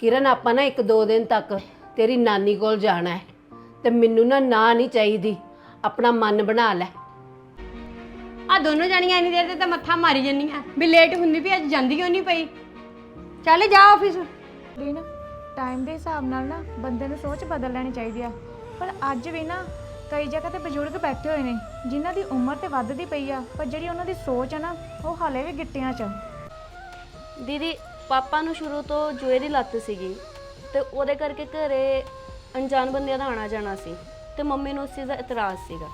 ਕਿਰਨ ਆਪਾਂ ਨਾ ਇੱਕ ਦੋ ਦਿਨ ਤੱਕ ਤੇਰੀ ਨਾਨੀ ਕੋਲ ਜਾਣਾ ਹੈ ਤੇ ਮੈਨੂੰ ਨਾ ਨਾ ਨਹੀਂ ਚਾਹੀਦੀ। ਆਪਣਾ ਮਨ ਬਣਾ ਲੈ। ਆ ਦੋਨੋਂ ਜਾਣੀਆਂ ਇੰਨੀ ਦੇਰ ਤੇ ਤਾਂ ਮੱਥਾ ਮਾਰੀ ਜੰਨੀਆਂ ਵੀ ਲੇਟ ਹੁੰਦੀ ਵੀ ਅੱਜ ਜਾਂਦੀ ਕਿਉਂ ਨਹੀਂ ਪਈ? ਚੱਲ ਜਾ ਆਫਿਸ ਲੀਨ ਟਾਈਮ ਦੇ ਹਿਸਾਬ ਨਾਲ ਨਾ ਬੰਦੇ ਨੂੰ ਸੋਚ ਬਦਲ ਲੈਣੀ ਚਾਹੀਦੀ ਆ। ਪਰ ਅੱਜ ਵੀ ਨਾ ਕਈ ਜਗ੍ਹਾ ਤੇ ਬਜ਼ੁਰਗ ਬੈਠੇ ਹੋਏ ਨੇ ਜਿਨ੍ਹਾਂ ਦੀ ਉਮਰ ਤੇ ਵੱਧਦੀ ਪਈ ਆ ਪਰ ਜਿਹੜੀ ਉਹਨਾਂ ਦੀ ਸੋਚ ਆ ਨਾ ਉਹ ਹਾਲੇ ਵੀ ਗਿੱਟਿਆਂ 'ਚ ਆ। ਦੀਦੀ ਪਾਪਾ ਨੂੰ ਸ਼ੁਰੂ ਤੋਂ ਜੂਏ ਦੀ ਲੱਤ ਸੀਗੀ ਤੇ ਉਹਦੇ ਕਰਕੇ ਘਰੇ ਅਣਜਾਣ ਬੰਦਿਆਂ ਦਾ ਆਣਾ ਜਾਣਾ ਸੀ ਤੇ ਮੰਮੀ ਨੂੰ ਉਸ ਚੀਜ਼ ਦਾ ਇਤਰਾਜ਼ ਸੀਗਾ।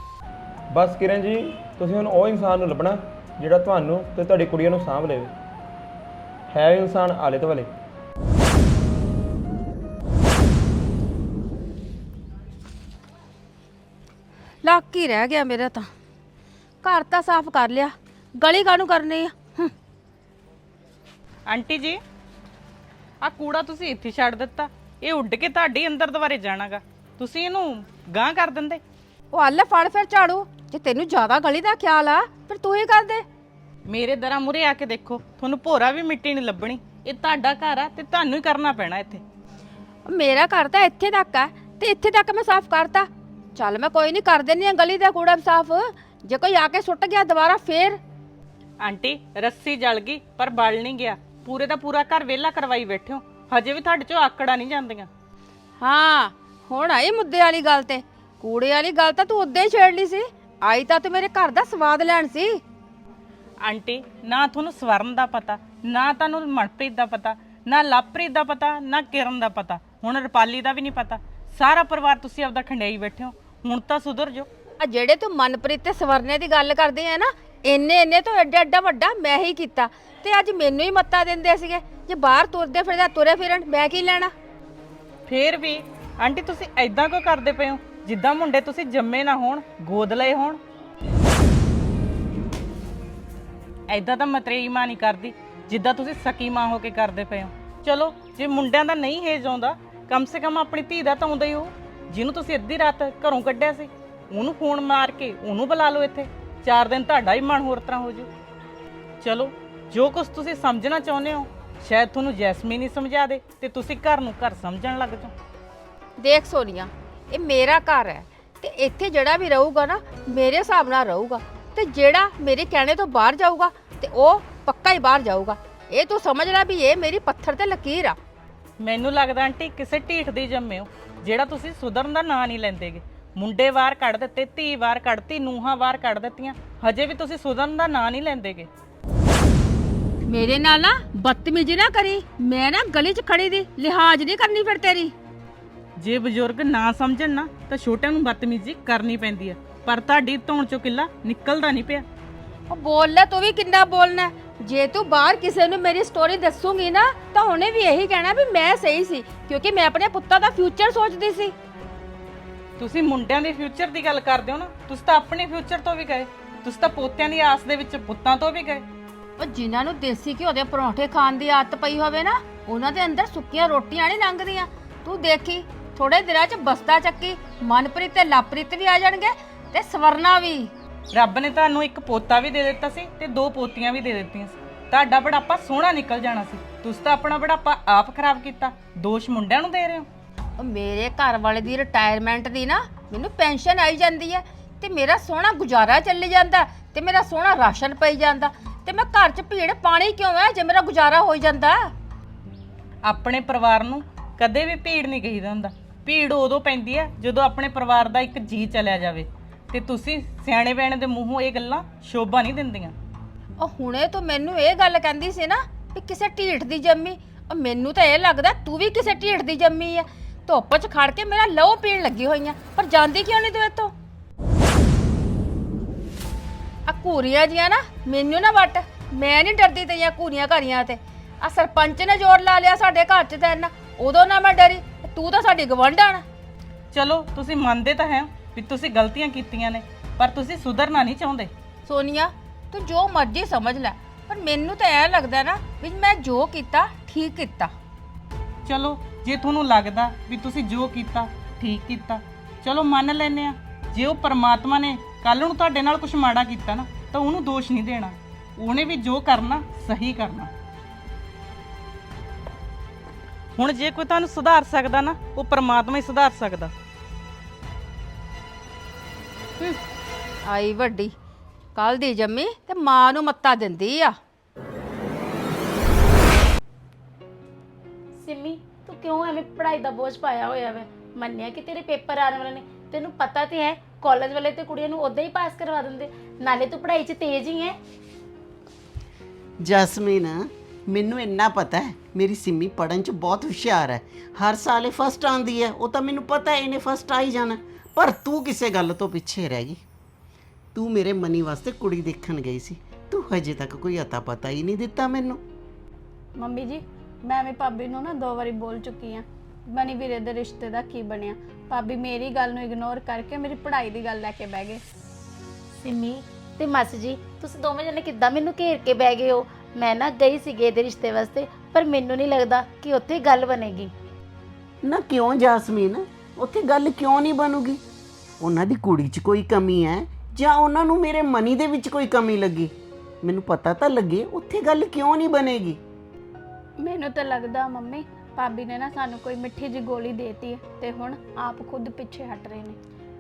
ਬਸ ਕਿਰਨ ਜੀ ਤੁਸੀਂ ਹੁਣ ਉਹ ਇਨਸਾਨ ਨੂੰ ਲੱਭਣਾ ਜਿਹੜਾ ਤੁਹਾਨੂੰ ਤੇ ਤੁਹਾਡੀ ਕੁੜੀਆਂ ਨੂੰ ਸਾਂਭ ਲਵੇ। ਹੈ ਇਨਸਾਨ ਆਲੇ ਦੁਆਲੇ। ਲੱਕ ਹੀ ਰਹਿ ਗਿਆ ਮੇਰਾ ਤਾਂ। ਘਰ ਤਾਂ ਸਾਫ਼ ਕਰ ਲਿਆ ਗਲੀ ਕਾਹਨੂੰ ਕਰਨੀ ਆ। ਆਂਟੀ ਜੀ ਆ ਕੂੜਾ ਤੁਸੀਂ ਇੱਥੇ ਛੱਡ ਦਿੱਤਾ। ਇਹ ਉੱਡ ਕੇ ਤੁਹਾਡੇ ਅੰਦਰ ਦੁਬਾਰੇ ਜਾਣਾਗਾ। ਤੁਸੀਂ ਇਹਨੂੰ ਗਾਂ ਕਰ ਦਿੰਦੇ। ਉਹ ਹੱਲ ਫੜ ਫਿਰ ਝਾੜੂ। ਜੇ ਤੈਨੂੰ ਜ਼ਿਆਦਾ ਗਲੀ ਦਾ ਖਿਆਲ ਆ ਫਿਰ ਤੂੰ ਹੀ ਕਰ ਦੇ। ਮੇਰੇ ਦਰਾਂ ਮੁਰੇ ਆ ਕੇ ਦੇਖੋ ਤੁਹਾਨੂੰ ਭੋਰਾ ਵੀ ਮਿੱਟੀ ਨਹੀਂ ਲੱਭਣੀ। ਇਹ ਤੁਹਾਡਾ ਘਰ ਆ ਤੇ ਤੁਹਾਨੂੰ ਹੀ ਕਰਨਾ ਪੈਣਾ ਇੱਥੇ। ਮੇਰਾ ਘਰ ਤਾਂ ਇੱਥੇ ਤੱਕ ਆ ਤੇ ਇੱਥੇ ਤੱਕ ਮੈਂ ਸਾਫ਼ ਕਰਤਾ। ਚੱਲ ਮੈਂ ਕੋਈ ਨਹੀਂ ਕਰ ਦਿੰਨੀ ਆ ਗਲੀ ਦਾ ਕੂੜਾ ਸਾਫ਼। ਜੇ ਕੋਈ ਆ ਕੇ ਸੁੱਟ ਗਿਆ ਦੁਬਾਰਾ ਫੇਰ। ਆਂਟੀ ਰੱਸੀ ਜਲ ਗਈ ਪਰ ਬਲ ਨਹੀਂ ਗਿਆ। ਪੂਰੇ ਦਾ ਪੂਰਾ ਘਰ ਵਿਹਲਾ ਕਰਵਾਈ ਬੈਠੇ ਹੋ। ਹਜੇ ਵੀ ਤੁਹਾਡੇ ਚੋਂ ਆਕੜਾ ਨਹੀਂ ਜਾਂਦੀਆਂ। ਹਾਂ ਹੁਣ ਆਈ ਮੁੱਦੇ ਵਾਲੀ ਗੱਲ ਤੇ। ਕੂੜੇ ਵਾਲੀ ਗੱਲ ਤਾਂ ਤੂੰ ਉਦੋਂ ਹੀ ਛੇੜ ਲਈ ਸੀ। ਆਈ ਤਾਂ ਤੂੰ ਮੇਰੇ ਘਰ ਦਾ ਸਵਾਦ ਲੈਣ ਸੀ। ਆਂਟੀ ਨਾ ਤੁਹਾਨੂੰ ਸਵਰਨ ਦਾ ਪਤਾ ਨਾ ਤੁਹਾਨੂੰ ਮਨਪ੍ਰੀਤ ਦਾ ਪਤਾ ਨਾ ਲਵਪ੍ਰੀਤ ਦਾ ਪਤਾ ਨਾ ਕਿਰਨ ਦਾ ਪਤਾ। ਹੁਣ ਰੁਪਾਲੀ ਦਾ ਵੀ ਨਹੀਂ ਪਤਾ। ਸਾਰਾ ਪਰਿਵਾਰ ਤੁਸੀਂ ਆਪਦਾ ਖੰਡਿਆਈ ਬੈਠੇ ਹੋ। ਹੁਣ ਤਾਂ ਸੁਧਰ ਜਾਓ। ਆ ਜਿਹੜੇ ਤੂੰ ਮਨਪ੍ਰੀਤ ਤੇ ਸਵਰਨੇ ਦੀ ਗੱਲ ਕਰਦੇ ਆ ਨਾ ਇੰਨੇ ਇੰਨੇ ਤੋਂ ਐਡਾ ਐਡਾ ਵੱਡਾ ਮੈਂ ਹੀ ਕੀਤਾ। ਤੇ ਅੱਜ ਮੈਨੂੰ ਹੀ ਮੱਤਾ ਦਿੰਦੇ ਸੀਗੇ। ਜੇ ਬਾਹਰ ਤੁਰਦੇ ਫਿਰਦੇ ਤੁਰੇ ਫਿਰਨ, ਮੈਂ ਕੀ ਲੈਣਾ? ਫੇਰ ਵੀ, ਆਂਟੀ ਤੁਸੀਂ ਐਦਾਂ ਕਿਉਂ ਕਰਦੇ ਪਏ ਹੋ? ਜਿੱਦਾਂ ਮੁੰਡੇ ਤੁਸੀਂ ਜੰਮੇ ਨਾ ਹੋਣ, ਗੋਦ ਲਏ ਹੋਣ। ਐਦਾਂ ਤਾਂ ਮਤਰੇਈ ਮਾਂ ਨਹੀਂ ਕਰਦੀ, ਜਿੱਦਾਂ ਤੁਸੀਂ ਸਕੀ ਮਾਂ ਹੋ ਕੇ ਕਰਦੇ ਪਏ ਹੋ। ਚਲੋ, ਜੇ ਮੁੰਡਿਆਂ ਦਾ ਨਹੀਂ ਹੇਜ ਆਉਂਦਾ, ਕਮ ਸੇ ਕਮ ਆਪਣੀ ਧੀ ਦਾ ਤਾਂ ਆਉਂਦਾ ਹੀ ਹੋ ਜਿਹਨੂੰ ਤੁਸੀਂ ਅੱਧੀ ਰਾਤ ਘਰੋਂ ਕੱਢਿਆ ਸੀ, ਉਹਨੂੰ ਫੋਨ ਮਾਰ ਕੇ ਉਹਨੂੰ ਬੁਲਾ ਲਓ ਇੱਥੇ। ਚਾਰ ਦਿਨ ਤੁਹਾਡਾ ਹੀ ਮਨ ਹੋਰ ਤਰ੍ਹਾਂ ਹੋ ਜੂ ਚਲੋ ਜੋ ਕੁਝ ਤੁਸੀਂ ਸਮਝਣਾ ਚਾਹੁੰਦੇ ਹੋ ਸ਼ਾਇਦ ਤੁਹਾਨੂੰ ਜੈਸਮੀਨ ਹੀ ਸਮਝਾ ਦੇ ਤੇ ਤੁਸੀਂ ਘਰ ਨੂੰ ਘਰ ਸਮਝਣ ਲੱਗ ਜਾਓ। ਦੇਖ ਸੋਨੀਆ ਇਹ ਮੇਰਾ ਘਰ ਹੈ ਤੇ ਇੱਥੇ ਜਿਹੜਾ ਵੀ ਰਹੂਗਾ ਨਾ ਮੇਰੇ ਹਿਸਾਬ ਨਾਲ ਰਹੂਗਾ ਤੇ ਜਿਹੜਾ ਮੇਰੇ ਕਹਿਣੇ ਤੋਂ ਬਾਹਰ ਜਾਊਗਾ ਤੇ ਉਹ ਪੱਕਾ ਹੀ ਬਾਹਰ ਜਾਊਗਾ। ਇਹ ਤੂੰ ਸਮਝ ਲੈ ਵੀ ਇਹ ਮੇਰੀ ਪੱਥਰ ਤੇ ਲਕੀਰ ਆ। ਮੈਨੂੰ ਲੱਗਦਾ ਆਂਟੀ ਕਿਸੇ ਢੀਠ ਦੀ ਜੰਮੇ ਹੋ ਜਿਹੜਾ ਤੁਸੀਂ ਸੁਧਰਨ ਦਾ ਨਾਂ ਨਹੀਂ ਲੈਂਦੇਗੇ। ਮੁੰਡੇ ਵਾਰ ਕੱਢ ਦਿੱਤੇ ਧੀ ਵਾਰ ਕੱਢਤੀ ਨੂੰਹਾਂ ਵਾਰ ਕੱਢ ਦਿੱਤੀਆਂ ਹਜੇ ਵੀ ਤੁਸੀਂ ਸੁਧਰਨ ਦਾ ਨਾਂ ਨਹੀਂ ਲੈਂਦੇਗੇ। ਮੇਰੇ ਨਾਲ ਨਾ ਬਦਤਮੀਜ਼ੀ ਨਾ ਕਰੀ। ਮੈਂ ਨਾ ਗਲੀ 'ਚ ਖੜੀ ਦੀ ਲਿਹਾਜ਼ ਨਹੀਂ ਕਰਨੀ ਫਿਰ ਤੇਰੀ। ਜੇ ਬਜ਼ੁਰਗ ਨਾ ਸਮਝਣ ਨਾ ਤਾਂ ਛੋਟਿਆਂ ਨੂੰ ਬਦਤਮੀਜ਼ੀ ਕਰਨੀ ਪੈਂਦੀ ਹੈ ਪਰ ਤੁਹਾਡੀ ਧੌਣ ਚੋਂ ਕਿੱਲਾ ਨਿਕਲਦਾ ਨਹੀਂ ਪਿਆ। ਉਹ ਬੋਲ ਲੈ ਤੂੰ ਵੀ ਕਿੰਨਾ ਬੋਲਣਾ। ਹੈ। ਜੇ ਤੂੰ ਬਾਹਰ ਕਿਸੇ ਨੂੰ ਮੇਰੀ ਸਟੋਰੀ ਦੱਸੂਗੀ ਨਾ ਤਾਂ ਉਹਨੇ ਵੀ ਇਹੀ ਕਹਿਣਾ ਵੀ ਮੈਂ ਸਹੀ ਸੀ ਕਿਉਂਕਿ ਮੈਂ ਆਪਣੇ ਪੁੱਤਾਂ ਦਾ ਫਿਊਚਰ ਸੋਚਦੀ ਸੀ। ਤੁਸੀਂ ਮੁੰਡਿਆਂ ਦੇ ਫਿਊਚਰ ਦੀ ਗੱਲ ਕਰਦੇ ਹੋ ਨਾ ਤੁਸੀਂ ਤਾਂ ਆਪਣੇ ਫਿਊਚਰ ਤੋਂ ਵੀ ਗਏ। ਤੁਸੀਂ ਤਾਂ ਪੋਤਿਆਂ ਦੀ ਆਸ ਦੇ ਵਿੱਚ ਪੁੱਤਾਂ ਤੋਂ ਵੀ ਗਏ। ਉਹ ਜਿਨ੍ਹਾਂ ਨੂੰ ਦੇਸੀ ਘਿਓ ਦੇ ਪਰੌਂਠੇ ਖਾਣ ਦੀ ਆਦਤ ਪਈ ਹੋਵੇ ਨਾ ਉਹਨਾਂ ਦੇ ਅੰਦਰ ਸੁੱਕੀਆਂ ਰੋਟੀਆਂ ਨਹੀਂ ਲੰਘਦੀਆਂ। ਤੂੰ ਦੇਖੀ ਥੋੜੇ ਦਿਨਾਂ 'ਚ ਬਸਤਾ ਚੱਕੀ ਮਨਪ੍ਰੀਤ ਤੇ ਲਾਪ੍ਰੀਤ ਵੀ ਆ ਜਾਣਗੇ ਤੇ ਸਵਰਨਾ ਵੀ। ਰੱਬ ਨੇ ਤੁਹਾਨੂੰ ਇੱਕ ਪੋਤਾ ਵੀ ਦੇ ਦਿੱਤਾ ਸੀ ਤੇ ਦੋ ਪੋਤੀਆਂ ਵੀ ਦੇ ਦਿੱਤੀਆਂ ਸੀ। ਤੁਹਾਡਾ ਬੜਾਪਾ ਸੋਹਣਾ ਨਿਕਲ ਜਾਣਾ ਸੀ। ਤੁਸੀਂ ਤਾਂ ਆਪਣਾ ਬੜਾਪਾ ਆਪ ਖਰਾਬ ਕੀਤਾ। ਦੋਸ਼ ਮੁੰਡਿਆਂ ਨੂੰ ਦੇ ਰਹੇ ਹੋ। ਉਹ ਮੇਰੇ ਘਰ ਵਾਲੇ ਦੀ ਰਿਟਾਇਰਮੈਂਟ ਦੀ ਨਾ ਮੈਨੂੰ ਪੈਨਸ਼ਨ ਆਈ ਜਾਂਦੀ ਹੈ ਤੇ ਮੇਰਾ ਸੋਹਣਾ ਗੁਜ਼ਾਰਾ ਚੱਲੀ ਜਾਂਦਾ ਤੇ ਮੇਰਾ ਸੋਹਣਾ ਰਾਸ਼ਨ ਪਈ ਜਾਂਦਾ। ਤੇ ਮੈਂ ਘਰ 'ਚ ਭੀੜ ਪਾਣੀ ਕਿਉਂ ਹੈ ਜੇ ਮੇਰਾ ਗੁਜ਼ਾਰਾ ਹੋਈ ਜਾਂਦਾ? ਆਪਣੇ ਪਰਿਵਾਰ ਨੂੰ ਕਦੇ ਵੀ ਭੀੜ ਨਹੀਂ ਕਹੀਦਾ ਹੁੰਦਾ। ਭੀੜ ਉਦੋਂ ਪੈਂਦੀ ਹੈ ਜਦੋਂ ਆਪਣੇ ਪਰਿਵਾਰ ਦਾ ਇੱਕ ਜੀ ਚਲਿਆ ਜਾਵੇ। ਤੇ ਤੁਸੀਂ ਸਿਆਣੇ ਬੈਣੇ ਦੇ ਮੂੰਹੋਂ ਇਹ ਗੱਲਾਂ ਸ਼ੋਭਾ ਨਹੀਂ ਦਿੰਦੀਆਂ। ਉਹ ਹੁਣੇ ਤੂੰ ਮੈਨੂੰ ਇਹ ਗੱਲ ਕਹਿੰਦੀ ਸੀ ਨਾ ਵੀ ਕਿਸੇ ਢੀਠ ਦੀ ਜੰਮੀ ਉਹ ਮੈਨੂੰ ਤਾਂ ਇਹ ਲੱਗਦਾ ਤੂੰ ਵੀ ਕਿਸੇ ਢੀਠ ਦੀ ਜੰਮੀ ਆ। ਧੁੱਪ 'ਚ ਖੜ ਕੇ ਮੇਰਾ ਲਹੂ ਪੀਣ ਲੱਗੀ ਹੋਈਆਂ ਪਰ ਜਾਂਦੀ ਕਿਉਂ ਨਹੀਂ ਤੂੰ ਇੱਥੋਂ ਆ ਘੂਰੀਆਂ ਜੀਆਂ ਨਾ ਮੈਨੂੰ ਨਾ ਵੱਟ। ਮੈਂ ਨਹੀਂ ਡਰਦੀ ਤੇਰੀਆਂ ਘੂਰੀਆਂ ਘਰੀਆਂ ਤੇ। ਆ ਸਰਪੰਚ ਨੇ ਜ਼ੋਰ ਲਾ ਲਿਆ ਸਾਡੇ ਘਰ 'ਚ ਤਾਂ ਇੰਨਾ ਉਦੋਂ ਨਾ ਮੈਂ ਡਰੀ ਤੂੰ ਤਾਂ ਸਾਡੀ ਗਵੰਡਾਣ ਚਲੋ ਤੁਸੀਂ ਮੰਨਦੇ ਤਾਂ ਹੈ ਵੀ ਤੁਸੀਂ ਗਲਤੀਆਂ ਕੀਤੀਆਂ ਨੇ ਪਰ ਤੁਸੀਂ ਸੁਧਰਨਾ ਨਹੀਂ ਚਾਹੁੰਦੇ। ਸੋਨੀਆ ਤੂੰ ਜੋ ਮਰਜ਼ੀ ਸਮਝ ਲੈ ਪਰ ਮੈਨੂੰ ਤਾਂ ਇਹ ਲੱਗਦਾ ਨਾ ਵੀ ਮੈਂ ਜੋ ਕੀਤਾ ਠੀਕ ਕੀਤਾ। ਚਲੋ ਜੇ ਤੁਹਾਨੂੰ ਲੱਗਦਾ ਵੀ ਤੁਸੀਂ ਜੋ ਕੀਤਾ ਠੀਕ ਕੀਤਾ ਚਲੋ ਮੰਨ ਲੈਨੇ ਆ ਜੇ ਉਹ ਪਰਮਾਤਮਾ ਨੇ ਕੱਲ ਨੂੰ ਤੁਹਾਡੇ ਨਾਲ ਕੁਝ ਮਾੜਾ ਕੀਤਾ ਨਾ ਤਾਂ ਉਹਨੂੰ ਦੋਸ਼ ਨਹੀਂ ਦੇਣਾ। ਉਹਨੇ ਵੀ ਜੋ ਕਰਨਾ ਸਹੀ ਕਰਨਾ। ਹੁਣ ਜੇ ਕੋਈ ਤੁਹਾਨੂੰ ਸੁਧਾਰ ਸਕਦਾ ਨਾ ਉਹ ਪਰਮਾਤਮਾ ਹੀ ਸੁਧਾਰ ਸਕਦਾ। ਆਈ ਵੱਡੀ। ਕੱਲ ਦੀ ਜੰਮੀ ਤੇ ਮਾਂ ਨੂੰ ਮੱਤਾ ਦਿੰਦੀ ਆ। ਸਿੰਮੀ ਤੂੰ ਕਿਉਂ ਐਵੇਂ ਪੜ੍ਹਾਈ ਦਾ ਬੋਝ ਪਾਇਆ ਹੋਇਆ ਵੈ? ਮੰਨਿਆ ਕਿ ਤੇਰੇ ਪੇਪਰ ਆਉਣ ਵਾਲੇ ਨੇ? ਤੈਨੂੰ ਪਤਾ ਤੇ ਹੈ ਕਾਲਜ ਵਾਲੇ ਤੇ ਕੁੜੀਆਂ ਨੂੰ ਉਦਾਂ ਹੀ ਪਾਸ ਕਰਵਾ ਦਿੰਦੇ। ਨਾਲੇ ਤੂੰ ਪੜ੍ਹਾਈ 'ਚ ਤੇਜ਼ ਹੀ ਹੈ। ਜਸਮੀਨ ਮੈਨੂੰ ਇੰਨਾ ਪਤਾ ਹੈ ਮੇਰੀ ਸਿੰਮੀ ਪੜਨ ਚ ਬਹੁਤ ਹੁਸ਼ਿਆਰ ਹੈ। ਹਰ ਸਾਲ ਇਹ ਫਸਟ ਆਉਂਦੀ ਹੈ ਉਹ ਤਾਂ ਮੈਨੂੰ ਪਤਾ ਹੈ ਇਹਨੇ ਫਸਟ ਆ ਹੀ ਜਾਣਾ। ਪਰ ਤੂੰ ਕਿਸੇ ਗੱਲ ਤੋਂ ਪਿੱਛੇ ਰਹਿ ਗਈ। ਤੂੰ ਮੇਰੇ ਮਨੀ ਵਾਸਤੇ ਕੁੜੀ ਦੇਖਣ ਗਈ ਸੀ। ਤੂੰ ਹਜੇ ਤੱਕ ਕੋਈ ਅਤਾ ਪਤਾ ਹੀ ਨਹੀਂ ਦਿੱਤਾ ਮੈਨੂੰ। ਮੰਮੀ ਜੀ ਮੈਂ ਵੀ ਭਾਬੀ ਨੂੰ ਨਾ ਦੋ ਵਾਰੀ ਬੋਲ ਚੁੱਕੀ ਆ ਬਣੀ ਵੀਰੇ ਦੇ ਰਿਸ਼ਤੇ ਦਾ ਕੀ ਬਣਿਆ? ਭਾਬੀ ਮੇਰੀ ਗੱਲ ਨੂੰ ਇਗਨੋਰ ਕਰਕੇ ਮੇਰੀ ਪੜ੍ਹਾਈ ਦੀ ਗੱਲ ਲੈ ਕੇ ਬਹਿ ਗਏ। ਸਿੰਮੀ ਤੇ ਮਾਸੀ ਜੀ ਤੁਸੀਂ ਦੋਵੇਂ ਜਣੇ ਕਿੱਦਾਂ ਮੈਨੂੰ ਘੇਰ ਕੇ ਬਹਿ ਗਏ ਹੋ? ਮੈਂ ਨਾ ਗਈ ਸੀਗੇ ਇਹਦੇ ਰਿਸ਼ਤੇ ਵਾਸਤੇ ਪਰ ਮੈਨੂੰ ਨਹੀਂ ਲੱਗਦਾ ਕਿ ਉੱਥੇ ਗੱਲ ਬਣੇਗੀ। ਨਾ ਕਿਉਂ ਜਸਮੀਨ? ਉੱਥੇ ਗੱਲ ਕਿਉਂ ਨਹੀਂ ਬਣੂਗੀ? ਉਹਨਾਂ ਦੀ ਕੁੜੀ 'ਚ ਕੋਈ ਕਮੀ ਹੈ? ਜਾਂ ਉਹਨਾਂ ਨੂੰ ਮੇਰੇ ਮਨੀ ਦੇ ਵਿੱਚ ਕੋਈ ਕਮੀ ਲੱਗੀ? ਮੈਨੂੰ ਪਤਾ ਤਾਂ ਲੱਗੇ ਉੱਥੇ ਗੱਲ ਕਿਉਂ ਨਹੀਂ ਬਣੇਗੀ। ਮੈਨੂੰ ਤਾਂ ਲੱਗਦਾ ਮੰਮੀ ਭਾਬੀ ਨੇ ਨਾ ਸਾਨੂੰ ਕੋਈ ਮਿੱਠੀ ਜੀ ਗੋਲੀ ਦੇਤੀ ਤੇ ਹੁਣ ਆਪ ਖੁਦ ਪਿੱਛੇ ਹਟ ਰਹੇ ਨੇ।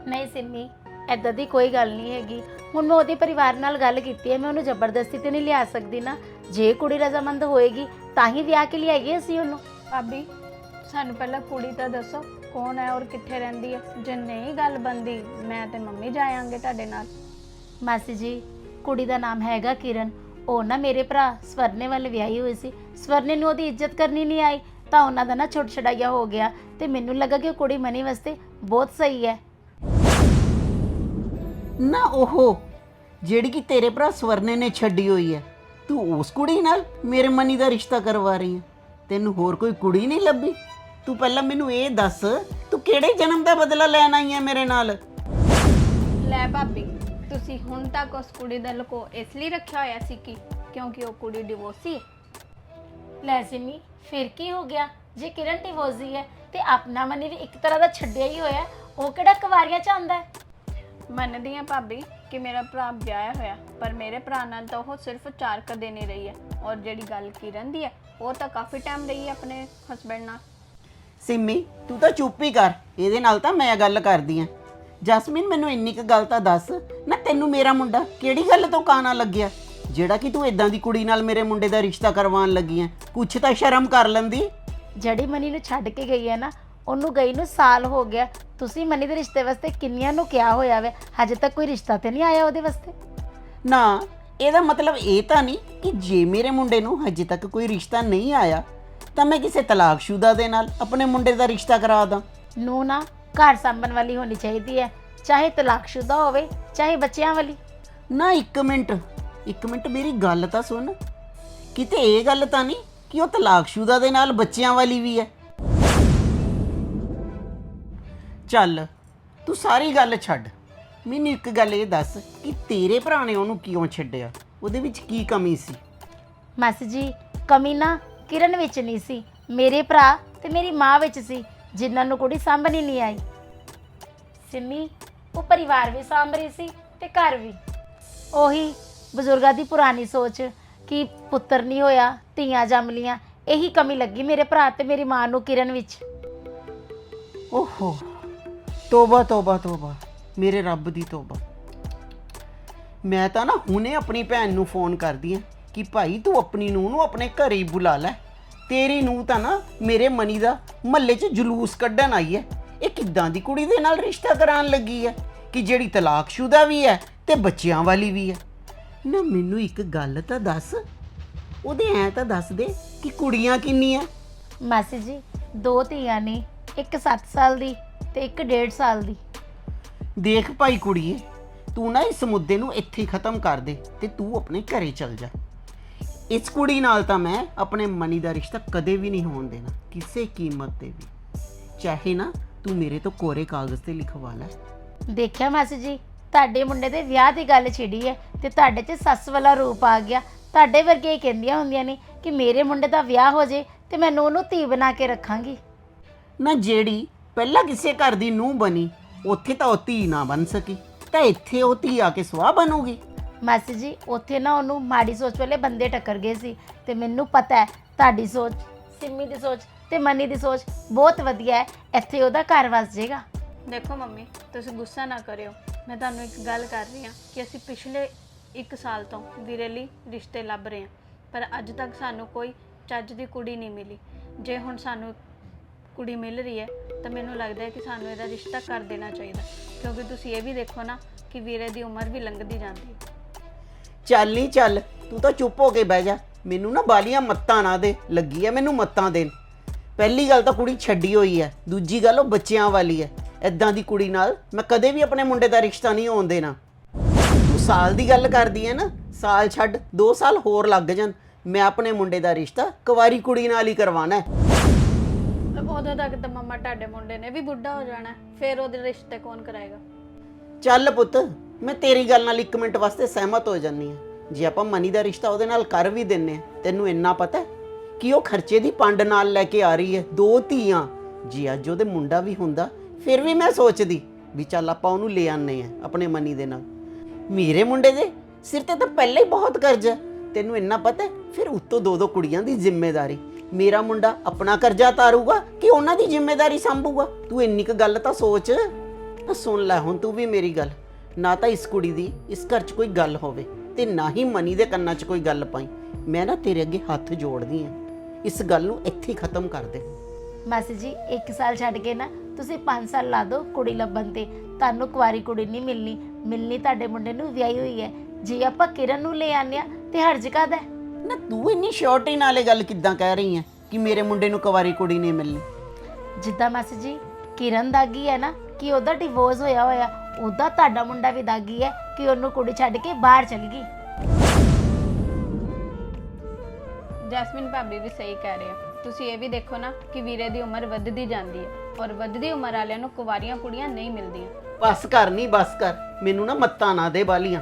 ਨਹੀਂ ਸਿੰਮੀ ਐਦਾਂ ਦੀ ਕੋਈ ਗੱਲ ਨਹੀਂ ਹੈਗੀ। ਹੁਣ ਮੈਂ ਉਹਦੇ ਪਰਿਵਾਰ ਨਾਲ ਗੱਲ ਕੀਤੀ ਹੈ ਮੈਂ ਉਹਨੂੰ ਜ਼ਬਰਦਸਤੀ ਤੇ ਨਹੀਂ ਲਿਆ ਸਕਦੀ ਨਾ। ਜੇ ਕੁੜੀ ਰਜ਼ਾਮੰਦ ਹੋਏਗੀ ਤਾਂ ਹੀ ਵਿਆਹ ਕੇ ਲਿਆਈਏ ਅਸੀਂ ਉਹਨੂੰ। ਭਾਬੀ ਸਾਨੂੰ ਪਹਿਲਾਂ ਕੁੜੀ ਤਾਂ ਦੱਸੋ ਕੌਣ ਹੈ ਔਰ ਕਿੱਥੇ ਰਹਿੰਦੀ ਹੈ? ਜੇ ਨਹੀਂ ਗੱਲ ਬੰਦੀ ਮੈਂ ਤੇ ਮੰਮੀ ਜਾਵਾਂਗੇ ਤੁਹਾਡੇ ਨਾਲ। ਮਾਸੀ ਜੀ ਕੁੜੀ ਦਾ ਨਾਮ ਹੈਗਾ ਕਿਰਨ। ਉਹ ਨਾ ਮੇਰੇ ਭਰਾ ਸਵਰਨੇ ਵੱਲ ਵਿਆਹੀ ਹੋਈ ਸੀ। ਸਵਰਨੇ ਨੂੰ ਉਹਦੀ ਇੱਜ਼ਤ ਕਰਨੀ ਨਹੀਂ ਆਈ। ਤਾਂ ਉਹਨਾਂ ਦਾ ਨਾ ਛੁੱਟ ਛੜਾਈਆ ਹੋ ਗਿਆ ਤੇ ਮੈਨੂੰ ਲੱਗਾ ਕਿ ਉਹ ਕੁੜੀ ਮਨੀ ਵਾਸਤੇ ਬਹੁਤ ਸਹੀ ਹੈ। ਨਾ ਉਹ ਜਿਹੜੀ ਕਿ ਤੇਰੇ ਭਰਾ ਸਵਰਨੇ ਨੇ ਛੱਡੀ ਹੋਈ ਹੈ ਤੂੰ ਉਸ ਕੁੜੀ ਨਾਲ ਮੇਰੇ ਮਨੀ ਦਾ ਰਿਸ਼ਤਾ ਕਰਵਾ ਰਹੀ ਹੈ। ਤੈਨੂੰ ਹੋਰ ਕੋਈ ਕੁੜੀ ਨਹੀਂ ਲੱਭੀ? ਤੂੰ ਪਹਿਲਾਂ ਮੈਨੂੰ ਇਹ ਦੱਸ ਤੂੰ ਕਿਹੜੇ ਜਨਮ ਦਾ ਬਦਲਾ ਲੈਣ ਆਈ ਹੈ ਮੇਰੇ ਨਾਲ? ਲੈ ਭਾਬੀ ਤੁਸੀਂ ਹੁਣ ਤੱਕ ਉਸ ਕੁੜੀ ਦਾ ਲਕੋ ਇਸ ਲਈ ਰੱਖਿਆ ਹੋਇਆ ਸੀ ਕਿ ਕਿਉਂਕਿ ਉਹ ਕੁੜੀ ਡਿਵੋਰਸੀ ਹੈ। ਲੈ ਸਿਮੀ ਫਿਰ ਕੀ ਹੋ ਗਿਆ? ਜੇ ਕਿਰਨ ਡਿਵੋਰਸੀ ਹੈ ਤੇ ਆਪਣਾ ਮਨੀ ਵੀ ਇੱਕ ਤਰ੍ਹਾਂ ਦਾ ਛੱਡਿਆ ਹੀ ਹੋਇਆ ਉਹ ਕਿਹੜਾ ਕੁਵਾਰੀਆਂ ਚ ਆਉਂਦਾ ਹੈ? ਮੰਨਦੀ ਹਾਂ ਭਾਬੀ ਕਿ ਮੇਰਾ ਭਰਾ ਵਿਆਹਿਆ ਹੋਇਆ ਪਰ ਮੇਰੇ ਭਰਾ ਨਾਲ ਤਾਂ ਉਹ ਸਿਰਫ ਚਾਰ ਕ ਦਿਨ ਹੀ ਰਹੀ ਹੈ। ਔਰ ਜਿਹੜੀ ਗੱਲ ਕਿਰਨ ਦੀ ਹੈ ਉਹ ਤਾਂ ਕਾਫੀ ਟਾਈਮ ਰਹੀ ਹੈ ਆਪਣੇ ਹਸਬੰਡ ਨਾਲ। ਸਿੰਮੀ ਤੂੰ ਤਾਂ ਚੁੱਪ ਹੀ ਕਰ। ਇਹਦੇ ਨਾਲ ਤਾਂ ਮੈਂ ਗੱਲ ਕਰਦੀ ਆ ਜਸਮੀਨ ਮੈਨੂੰ ਇੰਨੀ ਕੁ ਗੱਲ ਤਾਂ ਦੱਸ। ਨਾ ਤੈਨੂੰ ਮੇਰਾ ਮੁੰਡਾ ਕਿਹੜੀ ਗੱਲ ਤੋਂ ਕਾਣਾ ਲੱਗਿਆ? ਜਿਹੜਾ ਕਿ ਤੂੰ ਇਦਾਂ ਦੀ ਕੁੜੀ ਨਾਲ ਮੇਰੇ ਮੁੰਡੇ ਦਾ ਰਿਸ਼ਤਾ ਕਰਵਾਉਣ ਲੱਗੀ ਆ ਕੁਛ ਤਾਂ ਸ਼ਰਮ ਕਰ ਲੈਂਦੀ। ਜਿਹੜੀ ਮਨੀ ਨੂੰ ਛੱਡ ਕੇ ਗਈ ਹੈ ਨਾ ਉਹਨੂੰ ਗਈ ਨੂੰ ਸਾਲ ਹੋ ਗਿਆ। ਤੁਸੀਂ ਮਨੀ ਦੇ ਰਿਸ਼ਤੇ ਵਾਸਤੇ ਕਿੰਨੀਆਂ ਨੂੰ ਕਿਹਾ ਹੋਇਆ ਵੇ? ਹਜੇ ਤੱਕ ਕੋਈ ਰਿਸ਼ਤਾ ਤੇ ਨਹੀਂ ਆਇਆ ਉਹਦੇ ਵਾਸਤੇ? ਨਾ ਇਹਦਾ ਮਤਲਬ ਇਹ ਤਾਂ ਨਹੀਂ ਕਿ ਜੇ ਮੇਰੇ ਮੁੰਡੇ ਨੂੰ ਹਜੇ ਤੱਕ ਕੋਈ ਰਿਸ਼ਤਾ ਨਹੀਂ ਆਇਆ ਤਾਂ ਮੈਂ ਕਿਸੇ ਤਲਾਕਸ਼ੁਦਾ ਦੇ ਨਾਲ ਆਪਣੇ ਮੁੰਡੇ ਦਾ ਰਿਸ਼ਤਾ ਕਰਾ ਦਾਂ। ਨੂੰ ਨਾ ਘਰ ਸੰਭਣ ਵਾਲੀ ਹੋਣੀ ਚਾਹੀਦੀ ਹੈ ਚਾਹੇ ਤਲਾਕਸ਼ੁਦਾ ਹੋਵੇ ਚਾਹੇ ਬੱਚਿਆਂ ਵਾਲੀ। ਨਾ ਇੱਕ ਮਿੰਟ ਇੱਕ ਮਿੰਟ ਮੇਰੀ ਗੱਲ ਤਾਂ ਸੁਣ। ਕਿਤੇ ਇਹ ਗੱਲ ਤਾਂ ਨਹੀਂ ਕਿ ਉਹ ਤਲਾਕਸ਼ੁਦਾ ਦੇ ਨਾਲ ਬੱਚਿਆਂ ਵਾਲੀ ਵੀ ਹੈ। ਚੱਲ, ਤੂੰ ਸਾਰੀ ਗੱਲ ਛੱਡ। ਮੈਨੂੰ ਇੱਕ ਗੱਲ ਇਹ ਦੱਸ ਕਿ ਤੇਰੇ ਭਰਾ ਨੇ ਉਹਨੂੰ ਕਿਉਂ ਛੱਡਿਆ? ਉਹਦੇ ਵਿੱਚ ਕੀ ਕਮੀ ਸੀ? ਮਾਸੀ ਜੀ, ਕਮੀ ਨਾ ਕਿਰਨ ਵਿੱਚ ਨਹੀਂ ਸੀ। ਮੇਰੇ ਭਰਾ ਤੇ ਮੇਰੀ ਮਾਂ ਵਿੱਚ ਸੀ, ਜਿਨ੍ਹਾਂ ਨੂੰ ਕੁੜੀ ਸਾਂਭਣੀ ਨਹੀਂ ਆਈ। ਸਿੰਮੀ, ਉਹ ਪਰਿਵਾਰ ਵੀ ਸਾਂਭ ਰਹੀ ਸੀ ਤੇ ਘਰ ਵੀ। ਉਹੀ ਬਜ਼ੁਰਗਾਂ ਦੀ ਪੁਰਾਣੀ ਸੋਚ ਕਿ ਪੁੱਤਰ ਨਹੀਂ ਹੋਇਆ, ਧੀਆਂ ਜੰਮ ਲੀਆਂ ਇਹੀ ਕਮੀ ਲੱਗੀ ਮੇਰੇ ਭਰਾ ਤੇ ਮੇਰੀ ਮਾਂ ਨੂੰ ਕਿਰਨ ਵਿੱਚ। ਓਹੋ, ਤੋਬਾ ਤੋਬਾ ਤੋਬਾ, ਮੇਰੇ ਰੱਬ ਦੀ ਤੋਬਾ। ਮੈਂ ਤਾਂ ਨਾ ਹੁਣੇ ਆਪਣੀ ਭੈਣ ਨੂੰ ਫੋਨ ਕਰਦੀ ਆ ਕਿ ਭਾਈ ਤੂੰ ਆਪਣੀ ਨੂੰਹ ਨੂੰ ਆਪਣੇ ਘਰੇ ਹੀ ਬੁਲਾ ਲੈ। ਤੇਰੀ ਨੂੰਹ ਤਾਂ ਨਾ ਮੇਰੇ ਮਨੀ ਦਾ ਮਹੱਲੇ 'ਚ ਜਲੂਸ ਕੱਢਣ ਆਈ ਹੈ ਇਹ ਕਿੱਦਾਂ ਦੀ ਕੁੜੀ ਦੇ ਨਾਲ ਰਿਸ਼ਤਾ ਕਰਾਉਣ ਲੱਗੀ ਹੈ ਕਿ ਜਿਹੜੀ ਤਲਾਕਸ਼ੁਦਾ ਵੀ ਹੈ ਤੇ ਬੱਚਿਆਂ ਵਾਲੀ ਵੀ ਹੈ ਨਾ ਮੈਨੂੰ ਇੱਕ ਗੱਲ ਤਾਂ ਦੱਸ। ਉਹਦੇ ਐ ਤਾਂ ਦੱਸ ਦੇ ਕਿ ਕੁੜੀਆਂ ਕਿੰਨੀਆਂ? ਮਾਸੀ ਜੀ ਦੋ ਧੀਆਂ ਨੇ ਇੱਕ 7 ਸਾਲ ਦੀ ਤੇ ਇੱਕ 1.5 ਸਾਲ ਦੀ। ਦੇਖ ਭਾਈ ਕੁੜੀਏ ਤੂੰ ਨਾ ਇਸ ਮੁੱਦੇ ਨੂੰ ਇੱਥੇ ਹੀ ਖਤਮ ਕਰ ਦੇ ਤੇ ਤੂੰ ਆਪਣੇ ਘਰੇ ਚਲ ਜਾ। ਇਸ ਕੁੜੀ ਨਾਲ ਤਾਂ ਮੈਂ ਆਪਣੇ ਮਨੀ ਦਾ ਰਿਸ਼ਤਾ ਕਦੇ ਵੀ ਨਹੀਂ ਹੋਣ ਦੇਣਾ ਕਿਸੇ ਕੀਮਤ ਤੇ ਵੀ। ਚਾਹੇ ਨਾ ਤੂੰ ਮੇਰੇ ਤੋਂ ਕੋਰੇ ਕਾਗਜ਼ ਤੇ ਲਿਖਵਾ ਲੈ। ਦੇਖਿਆ ਮਾਸੀ ਜੀ ਤੁਹਾਡੇ ਮੁੰਡੇ ਦੇ ਵਿਆਹ ਦੀ ਗੱਲ ਛਿੜੀ ਹੈ ਤੇ ਤੁਹਾਡੇ 'ਚ ਸੱਸ ਵਾਲਾ ਰੂਪ ਆ ਗਿਆ। ਤੁਹਾਡੇ ਵਰਗੇ ਕਹਿੰਦੀਆਂ ਹੁੰਦੀਆਂ ਨੇ ਕਿ ਮੇਰੇ ਮੁੰਡੇ ਦਾ ਵਿਆਹ ਹੋ ਜੇ ਤੇ ਮੈਂ ਉਹਨੂੰ ਧੀ ਬਣਾ ਕੇ ਰੱਖਾਂਗੀ। ਨਾ ਜਿਹੜੀ ਪਹਿਲਾਂ ਕਿਸੇ ਘਰ ਦੀ ਨੂੰਹ ਬਣੀ ਉੱਥੇ ਤਾਂ ਉਹ ਧੀ ਨਾ ਬਣ ਸਕੀ ਤਾਂ ਇੱਥੇ ਉਹ ਧੀ ਆ ਕੇ ਸਵਾਹ ਬਣੂਗੀ। ਮਾਸੀ ਜੀ ਉੱਥੇ ਨਾ ਉਹਨੂੰ ਮਾੜੀ ਸੋਚ ਵਾਲੇ ਬੰਦੇ ਟੱਕਰ ਗਏ ਸੀ ਤੇ ਮੈਨੂੰ ਪਤਾ ਹੈ ਤੁਹਾਡੀ ਸੋਚ ਸਿੰਮੀ ਦੀ ਸੋਚ ਤੇ ਮਨੀ ਦੀ ਸੋਚ ਬਹੁਤ ਵਧੀਆ ਹੈ। ਇੱਥੇ ਉਹਦਾ ਘਰ ਵਸ ਜਾਏਗਾ ਦੇਖੋ ਮੰਮੀ ਤੁਸੀਂ ਗੁੱਸਾ ਨਾ ਕਰਿਓ। ਮੈਂ ਤੁਹਾਨੂੰ ਇੱਕ ਗੱਲ ਕਰ ਰਹੀ ਹਾਂ ਕਿ ਅਸੀਂ ਪਿਛਲੇ 1 ਸਾਲ ਤੋਂ ਵੀਰੇ ਲਈ ਰਿਸ਼ਤੇ ਲੱਭ ਰਹੇ ਹਾਂ, ਪਰ ਅੱਜ ਤੱਕ ਸਾਨੂੰ ਕੋਈ ਚੱਜ ਦੀ ਕੁੜੀ ਨਹੀਂ ਮਿਲੀ। ਜੇ ਹੁਣ ਸਾਨੂੰ ਕੁੜੀ ਮਿਲ ਰਹੀ ਹੈ, ਤਾਂ ਮੈਨੂੰ ਲੱਗਦਾ ਹੈ ਕਿ ਸਾਨੂੰ ਇਹਦਾ ਰਿਸ਼ਤਾ ਕਰ ਦੇਣਾ ਚਾਹੀਦਾ ਕਿਉਂਕਿ ਤੁਸੀਂ ਇਹ ਵੀ ਦੇਖੋ ਨਾ ਕਿ ਵੀਰੇ ਦੀ ਉਮਰ ਵੀ ਲੰਘਦੀ ਜਾਂਦੀ ਹੈ। ਚੱਲ ਨਹੀਂ ਚੱਲ, ਤੂੰ ਤਾਂ ਚੁੱਪ ਹੋ ਕੇ ਬਹਿ ਜਾ। ਮੈਨੂੰ ਨਾ ਬਾਲੀਆਂ ਮੱਤਾਂ ਨਾ ਦੇ, ਲੱਗੀ ਐ ਮੈਨੂੰ ਮੱਤਾਂ ਦੇਣ। ਪਹਿਲੀ ਗੱਲ ਤਾਂ ਕੁੜੀ ਛੱਡੀ ਹੋਈ ਐ ਦੂਜੀ ਗੱਲ ਉਹ ਬੱਚਿਆਂ ਵਾਲੀ ਐ ਐਦਾਂ ਦੀ ਕੁੜੀ ਨਾਲ ਮੈਂ ਕਦੇ ਵੀ ਆਪਣੇ ਮੁੰਡੇ ਦਾ ਰਿਸ਼ਤਾ ਨਹੀਂ ਹੋਣ ਦੇਣਾ। ਤੂੰ ਸਾਲ ਦੀ ਗੱਲ ਕਰਦੀ ਐ ਨਾ ਸਾਲ ਛੱਡ 2 ਸਾਲ ਹੋਰ ਲੱਗ ਜਾਣ ਮੈਂ ਆਪਣੇ ਮੁੰਡੇ ਦਾ ਰਿਸ਼ਤਾ ਕੁਵਾਰੀ ਕੁੜੀ ਨਾਲ ਹੀ ਕਰਵਾਣਾ ਹੈ ਉਦੋਂ ਤੱਕ ਤਾਂ ਮੰਮਾ ਤੁਹਾਡੇ ਮੁੰਡੇ ਨੇ ਵੀ ਬੁੱਢਾ ਹੋ ਜਾਣਾ ਹੈ। ਫਿਰ ਉਹਦੇ ਰਿਸ਼ਤੇ ਕੌਣ ਕਰਾਏਗਾ? ਚੱਲ ਪੁੱਤ ਮੈਂ ਤੇਰੀ ਗੱਲ ਨਾਲ ਇੱਕ ਮਿੰਟ ਵਾਸਤੇ ਸਹਿਮਤ ਹੋ ਜਾਂਦੀ ਹਾਂ ਜੇ ਆਪਾਂ ਮਨੀ ਦਾ ਰਿਸ਼ਤਾ ਉਹਦੇ ਨਾਲ ਕਰ ਵੀ ਦਿੰਨੇ ਆ ਤੈਨੂੰ ਇੰਨਾ ਪਤਾ ਹੈ ਕਿ ਉਹ ਖਰਚੇ ਦੀ ਪੰਡ ਨਾਲ ਲੈ ਕੇ ਆ ਰਹੀ ਹੈ ਦੋ ਧੀਆਂ। ਜੇ ਅੱਜ ਉਹਦੇ ਮੁੰਡਾ ਵੀ ਹੁੰਦਾ ਫਿਰ ਵੀ ਮੈਂ ਸੋਚਦੀ ਵੀ ਚੱਲ ਆਪਾਂ ਉਹਨੂੰ ਲੈ ਆਨੇ ਆ ਆਪਣੇ ਮਨੀ ਦੇ ਨਾਲ। ਮੇਰੇ ਮੁੰਡੇ ਦੇ ਸਿਰ ਤੇ ਤਾਂ ਪਹਿਲਾਂ ਹੀ ਬਹੁਤ ਕਰਜ਼ਾ ਤੈਨੂੰ ਇੰਨਾ ਪਤਾ ਹੈ? ਫਿਰ ਉੱਤੋਂ ਦੋ ਦੋ ਕੁੜੀਆਂ ਦੀ ਜ਼ਿੰਮੇਵਾਰੀ। ਮੇਰਾ ਮੁੰਡਾ ਆਪਣਾ ਕਰਜ਼ਾ ਤਾਰੂਗਾ ਕਿ ਉਹਨਾਂ ਦੀ ਜ਼ਿੰਮੇਵਾਰੀ ਸੰਭੂਗਾ? ਤੂੰ ਇੰਨੀ ਕੁ ਗੱਲ ਤਾਂ ਸੋਚ। ਤਾਂ ਸੁਣ ਲੈ ਹੁਣ ਤੂੰ ਵੀ ਮੇਰੀ ਗੱਲ। ਨਾ ਤਾਂ ਇਸ ਕੁੜੀ ਦੀ ਇਸ ਘਰ 'ਚ ਕੋਈ ਗੱਲ ਹੋਵੇ ਤੇ ਨਾ ਹੀ ਮਨੀ ਦੇ ਕੰਨਾਂ 'ਚ ਕੋਈ ਗੱਲ ਪਾਈ। ਮੈਂ ਨਾ ਤੇਰੇ ਅੱਗੇ ਹੱਥ ਜੋੜਦੀ ਆ ਇਸ ਗੱਲ ਨੂੰ ਇੱਥੇ ਹੀ ਖਤਮ ਕਰ ਦੇ। ਮਾਸੀ ਜੀ 1 ਸਾਲ ਛੱਡ ਕੇ ਨਾ ਤੁਸੀਂ 5 ਸਾਲ ਲਾ ਦਿਓ ਕੁੜੀ ਲੱਭਣ ਤੇ। ਤੁਹਾਨੂੰ ਕੁਵਾਰੀ ਕੁੜੀ ਨਹੀਂ ਮਿਲਣੀ। ਮਿਲਣੀ ਤੁਹਾਡੇ ਮੁੰਡੇ ਨੂੰ ਵਿਆਹੀ ਹੋਈ ਹੈ। ਜੇ ਆਪਾਂ ਕਿਰਨ ਨੂੰ ਲੈ ਆਨੇ ਆ ਤੇ ਹਰਜ ਕਾਹਦਾ ਹੈ? ਨਾ ਤੂੰ ਇੰਨੀ ਸ਼ੋਰਟੀ ਨਾਲ ਇਹ ਗੱਲ ਕਿੱਦਾਂ ਕਹਿ ਰਹੀ ਹੈ ਕਿ ਮੇਰੇ ਮੁੰਡੇ ਨੂੰ ਕੁਵਾਰੀ ਕੁੜੀ ਨਹੀਂ ਮਿਲਣੀ। ਜਿੱਦਾਂ ਮਾਸੀ ਜੀ ਕਿਰਨ ਦਾਗੀ ਹੈ ਨਾ ਕਿ ਉਹਦਾ ਡਿਵੋਰਸ ਹੋਇਆ ਹੋਇਆ ਉਹਦਾ ਤੁਹਾਡਾ ਮੁੰਡਾ ਵੀ ਦਾਗੀ ਹੈ ਕਿ ਉਹਨੂੰ ਕੁੜੀ ਛੱਡ ਕੇ ਬਾਹਰ ਚਲ ਗਈ। ਜੈਸਮਿਨ ਭਾਬੀ ਵੀ ਸਹੀ ਕਹਿ ਰਹੇ ਆ। ਤੁਸੀਂ ਇਹ ਵੀ ਦੇਖੋ ਨਾ ਕਿ ਵੀਰੇ ਦੀ ਉਮਰ ਵੱਧਦੀ ਜਾਂਦੀ ਹੈ। ਔਰ ਵੱਧਦੀ ਉਮਰ ਵਾਲਿਆਂ ਨੂੰ ਕੁਵਾਰੀਆਂ ਕੁੜੀਆਂ ਨਹੀਂ ਮਿਲਦੀਆਂ। ਬਸ ਕਰ ਨਹੀਂ ਬਸ ਕਰ। ਮੈਨੂੰ ਨਾ ਮੱਤਾਂ ਨਾ ਦੇ ਬਾਲੀਆਂ।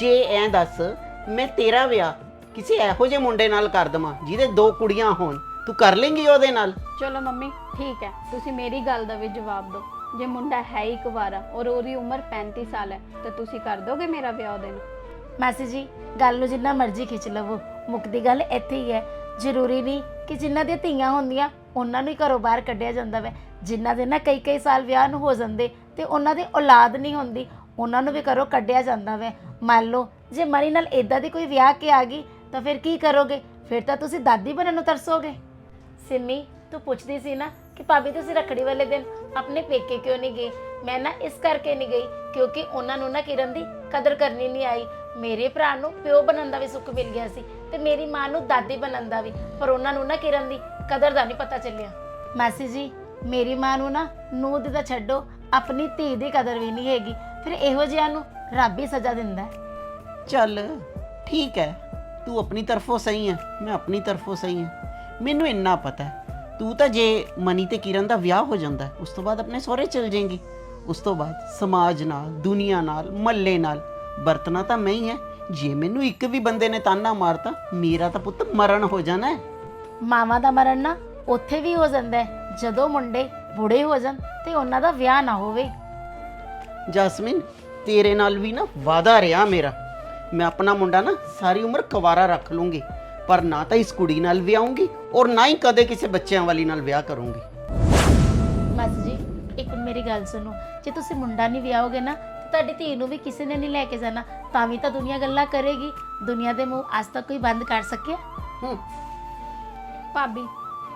ਜੇ ਐਂ ਦੱਸ ਮੈਂ ਤੇਰਾ ਵਿਆਹ ਕਿਸੇ ਇਹੋ ਜਿਹੇ ਮੁੰਡੇ ਨਾਲ ਕਰ ਦਵਾਂ ਜਿਹਦੇ ਦੋ ਕੁੜੀਆਂ ਹੋਣ। ਤੂੰ ਕਰ ਲੇਂਗੀ ਉਹਦੇ ਨਾਲ? ਚਲੋ ਮੰਮੀ ਠੀਕ ਹੈ। ਤੁਸੀਂ ਮੇਰੀ ਗੱਲ ਦਾ ਵੀ ਜਵਾਬ ਦਿਓ। ਜੇ ਮੁੰਡਾ ਹੈ ਹੀ ਕੁਵਾਰਾ ਔਰ ਉਹਦੀ ਉਮਰ 35 ਸਾਲ ਹੈ ਤਾਂ ਤੁਸੀਂ ਕਰ ਦੋਗੇ ਮੇਰਾ ਵਿਆਹ ਉਹਦੇ ਨਾਲ? ਮਾਸੀ ਜੀ ਗੱਲ ਨੂੰ ਜਿੰਨਾ ਮਰਜ਼ੀ ਖਿੱਚ ਲਵੋ। ਮੁੱਕਦੀ ਗੱਲ ਇੱਥੇ ਹੀ ਹੈ। ਜ਼ਰੂਰੀ ਨਹੀਂ ਕਿ ਜਿਨ੍ਹਾਂ ਦੀਆਂ ਧੀਆਂ ਹੁੰਦੀਆਂ ਉਹਨਾਂ ਨੂੰ ਹੀ ਘਰੋਂ ਬਾਹਰ ਕੱਢਿਆ ਜਾਂਦਾ ਵੈ। ਜਿਨ੍ਹਾਂ ਦੇ ਨਾ ਕਈ ਕਈ ਸਾਲ ਵਿਆਹ ਨੂੰ ਹੋ ਜਾਂਦੇ ਤੇ ਉਹਨਾਂ ਦੀ ਔਲਾਦ ਨਹੀਂ ਹੁੰਦੀ, ਉਹਨਾਂ ਨੂੰ ਵੀ ਘਰੋਂ ਕੱਢਿਆ ਜਾਂਦਾ ਵੈ। ਮੰਨ ਲਓ, ਜੇ ਮਰੀ ਨਾਲ ਇਦਾਂ ਦੀ ਕੋਈ ਵਿਆਹ ਕੇ ਆ ਗਈ, ਤਾਂ ਫਿਰ ਕੀ ਕਰੋਗੇ? ਫਿਰ ਤਾਂ ਤੁਸੀਂ ਦਾਦੀ ਬਣਨ ਨੂੰ ਤਰਸੋਗੇ। ਸਿੰਮੀ, ਤੂੰ ਪੁੱਛਦੀ ਸੀ ਨਾ ਕਿ ਭਾਬੀ ਤੁਸੀਂ ਰੱਖੜੀ ਵਾਲੇ ਦਿਨ ਆਪਣੇ ਪੇਕੇ ਕਿਉਂ ਨਹੀਂ ਗਏ? ਮੈਂ ਨਾ ਇਸ ਕਰਕੇ ਨਹੀਂ ਗਈ ਕਿਉਂਕਿ ਉਹਨਾਂ ਨੂੰ ਨਾ ਕਿਰਨ ਦੀ ਕਦਰ ਕਰਨੀ ਨਹੀਂ ਆਈ। ਮੇਰੇ ਭਰਾ ਨੂੰ ਪਿਓ ਬਣਨ ਦਾ ਵੀ ਸੁੱਖ ਮਿਲ ਗਿਆ ਸੀ ਤੇ ਮੇਰੀ ਮਾਂ ਨੂੰ ਦਾਦੀ ਬਣਨ ਦਾ ਵੀ, ਪਰ ਉਹਨਾਂ ਨੂੰ ਨਾ ਕਿਰਨ ਦੀ ਕਦਰ ਦਾ ਨਹੀਂ ਪਤਾ ਚੱਲਿਆ। ਮਾਸੀ ਜੀ ਮੇਰੀ ਮਾਂ ਨੂੰ ਨਾ ਨੂੰਹ ਦੀ ਤਾਂ ਛੱਡੋ ਆਪਣੀ ਧੀ ਦੀ ਕਦਰ ਵੀ ਨਹੀਂ ਹੈਗੀ। ਫਿਰ ਇਹੋ ਜਿਹਿਆਂ ਨੂੰ ਰੱਬ ਹੀ ਸਜ਼ਾ ਦਿੰਦਾ ਹੈ। ਚੱਲ ਠੀਕ ਹੈ। ਤੂੰ ਆਪਣੀ ਤਰਫੋਂ ਸਹੀ ਹੈ ਮੈਂ ਆਪਣੀ ਤਰਫੋਂ ਸਹੀ ਹਾਂ। ਮੈਨੂੰ ਇੰਨਾ ਪਤਾ ਹੈ ਤੂੰ ਤਾਂ ਜੇ ਮਨੀ ਤੇ ਕਿਰਨ ਦਾ ਵਿਆਹ ਹੋ ਜਾਂਦਾ ਹੈ, ਉਸ ਤੋਂ ਬਾਅਦ ਆਪਣੇ ਸਹੁਰੇ ਚਲ ਜਾਏਂਗੀ। ਉਸ ਤੋਂ ਬਾਅਦ ਸਮਾਜ ਨਾਲ ਦੁਨੀਆ ਨਾਲ ਮੱਲੇ ਨਾਲ ਵਰਤਣਾ ਤਾਂ ਮੈਂ ਹੀ ਹੈ। ਜੇ ਮੈਨੂੰ ਇੱਕ ਵੀ ਬੰਦੇ ਨੇ ਤਾਨਾ ਮਾਰਤਾ ਮੇਰਾ ਤਾਂ ਪੁੱਤ ਮਰਨ ਹੋ ਜਾਣਾ ਹੈ। ਮਾਵਾਂ ਦਾ ਮਰਨ ਨਾ ਉੱਥੇ ਵੀ ਹੋ ਜਾਂਦਾ ਹੈ। ਜਦੋਂ ਮੁੰਡੇ ਬੁੜੇ ਹੋ ਜਾਣ ਤੇ ਉਹਨਾਂ ਦਾ ਵਿਆਹ ਨਾ ਹੋਵੇ। ਜਸਮਿਨ ਤੇਰੇ ਨਾਲ ਵੀ ਨਾ ਵਾਦਾ ਰਿਹਾ ਮੇਰਾ। ਮੈਂ ਆਪਣਾ ਮੁੰਡਾ ਨਾ ਸਾਰੀ ਉਮਰ ਕੁਵਾਰਾ ਰੱਖ ਲੂੰਗੀ ਪਰ ਨਾ ਤਾਂ ਇਸ ਕੁੜੀ ਨਾਲ ਵਿਆਹੂੰਗੀ ਔਰ ਨਾ ਹੀ ਕਦੇ ਕਿਸੇ ਬੱਚਿਆਂ ਵਾਲੀ ਨਾਲ ਵਿਆਹ ਕਰੂੰਗੀ। ਮਾਸੀ ਜੀ ਇੱਕ ਮੇਰੀ ਗੱਲ ਸੁਣੋ। ਜੇ ਤੁਸੀਂ ਮੁੰਡਾ ਨਹੀਂ ਵਿਆਹੋਗੇ ਨਾ ਤੇ ਤੁਹਾਡੀ ਧੀ ਨੂੰ ਵੀ ਕਿਸੇ ਨੇ ਨਹੀਂ ਲੈ ਕੇ ਜਾਣਾ ਤਾਂ ਵੀ ਤਾਂ ਦੁਨੀਆ ਗੱਲਾਂ ਕਰੇਗੀ। ਦੁਨੀਆ ਦੇ ਮੂੰਹ ਅੱਜ ਤੱਕ ਕੋਈ ਬੰਦ ਕਰ ਸਕਿਆ? ਹੂੰ। ਭਾਬੀ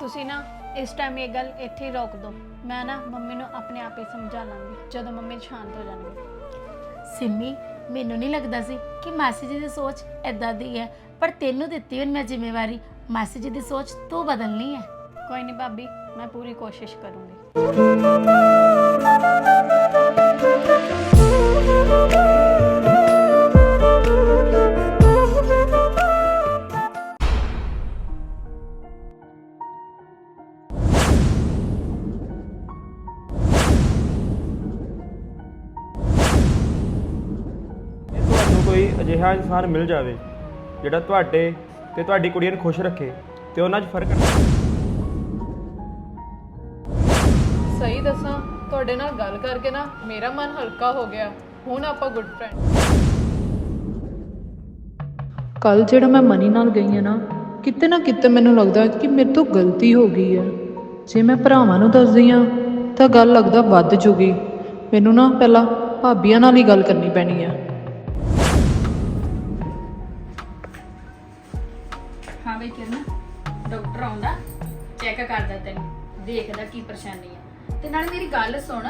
ਤੁਸੀਂ ਨਾ ਇਸ ਟਾਈਮ ਇਹ ਗੱਲ ਇੱਥੇ ਹੀ ਰੋਕ ਦਿਓ ਮੈਂ ਨਾ ਮੰਮੀ ਨੂੰ ਆਪਣੇ ਆਪ ਹੀ ਸਮਝਾ ਲਾਂਗੀ ਜਦੋਂ ਮੰਮੀ ਸ਼ਾਂਤ ਹੋ ਜਾਣਗੇ। ਸਿੰਮੀ ਮੈਨੂੰ ਨਹੀਂ ਲੱਗਦਾ ਸੀ ਕਿ ਮਾਸੀ ਜੀ ਦੀ ਸੋਚ ਐਦਾਂ ਦੀ ਹੈ ਪਰ ਤੈਨੂੰ ਦਿੱਤੀ ਹੁਣ ਮੈਂ ਜ਼ਿੰਮੇਵਾਰੀ ਮਾਸੀ ਜੀ ਦੀ ਸੋਚ ਤੂੰ ਬਦਲਣੀ ਹੈ। ਕੋਈ ਨਹੀਂ ਭਾਬੀ ਮੈਂ ਪੂਰੀ ਕੋਸ਼ਿਸ਼ ਕਰੂੰਗੀ। ਇਨਸਾਨ ਮਿਲ ਜਾਵੇ ਜਿਹੜਾ ਤੁਹਾਡੇ ਤੇ ਤੁਹਾਡੀ ਕੁੜੀਆਂ ਨੂੰ ਖੁਸ਼ ਰੱਖੇ ਤੇ ਉਹਨਾਂ 'ਚ ਫ਼ਰਕ ਸਹੀ ਦੱਸਾਂ ਤੁਹਾਡੇ ਨਾਲ ਗੱਲ ਕਰਕੇ ਨਾ ਮੇਰਾ ਮਨ ਹਲਕਾ ਹੋ ਗਿਆ। ਹੁਣ ਆਪਾਂ ਗੁੱਡ ਫਰੈਂਡ ਕੱਲ ਜਿਹੜਾ ਮੈਂ ਮਨੀ ਨਾਲ ਗਈ ਆ ਨਾ ਕਿਤੇ ਨਾ ਕਿਤੇ ਮੈਨੂੰ ਲੱਗਦਾ ਕਿ ਮੇਰੇ ਤੋਂ ਗਲਤੀ ਹੋ ਗਈ ਹੈ। ਜੇ ਮੈਂ ਭਰਾਵਾਂ ਨੂੰ ਦੱਸਦੀ ਆ ਤਾਂ ਗੱਲ ਲੱਗਦਾ ਵੱਧ ਜੂਗੀ। ਮੈਨੂੰ ਨਾ ਪਹਿਲਾਂ ਭਾਬੀਆਂ ਨਾਲ ਹੀ ਗੱਲ ਕਰਨੀ ਪੈਣੀ ਆ ਹਾਂ। ਡਾਕਟਰ ਚੈੱਕ ਕਰਦਾ ਤੈਨੂੰ, ਦੇਖਦਾ ਕੀ ਪਰੇਸ਼ਾਨੀ ਆ। ਤੇ ਨਾਲ ਮੇਰੀ ਗੱਲ ਸੁਣ,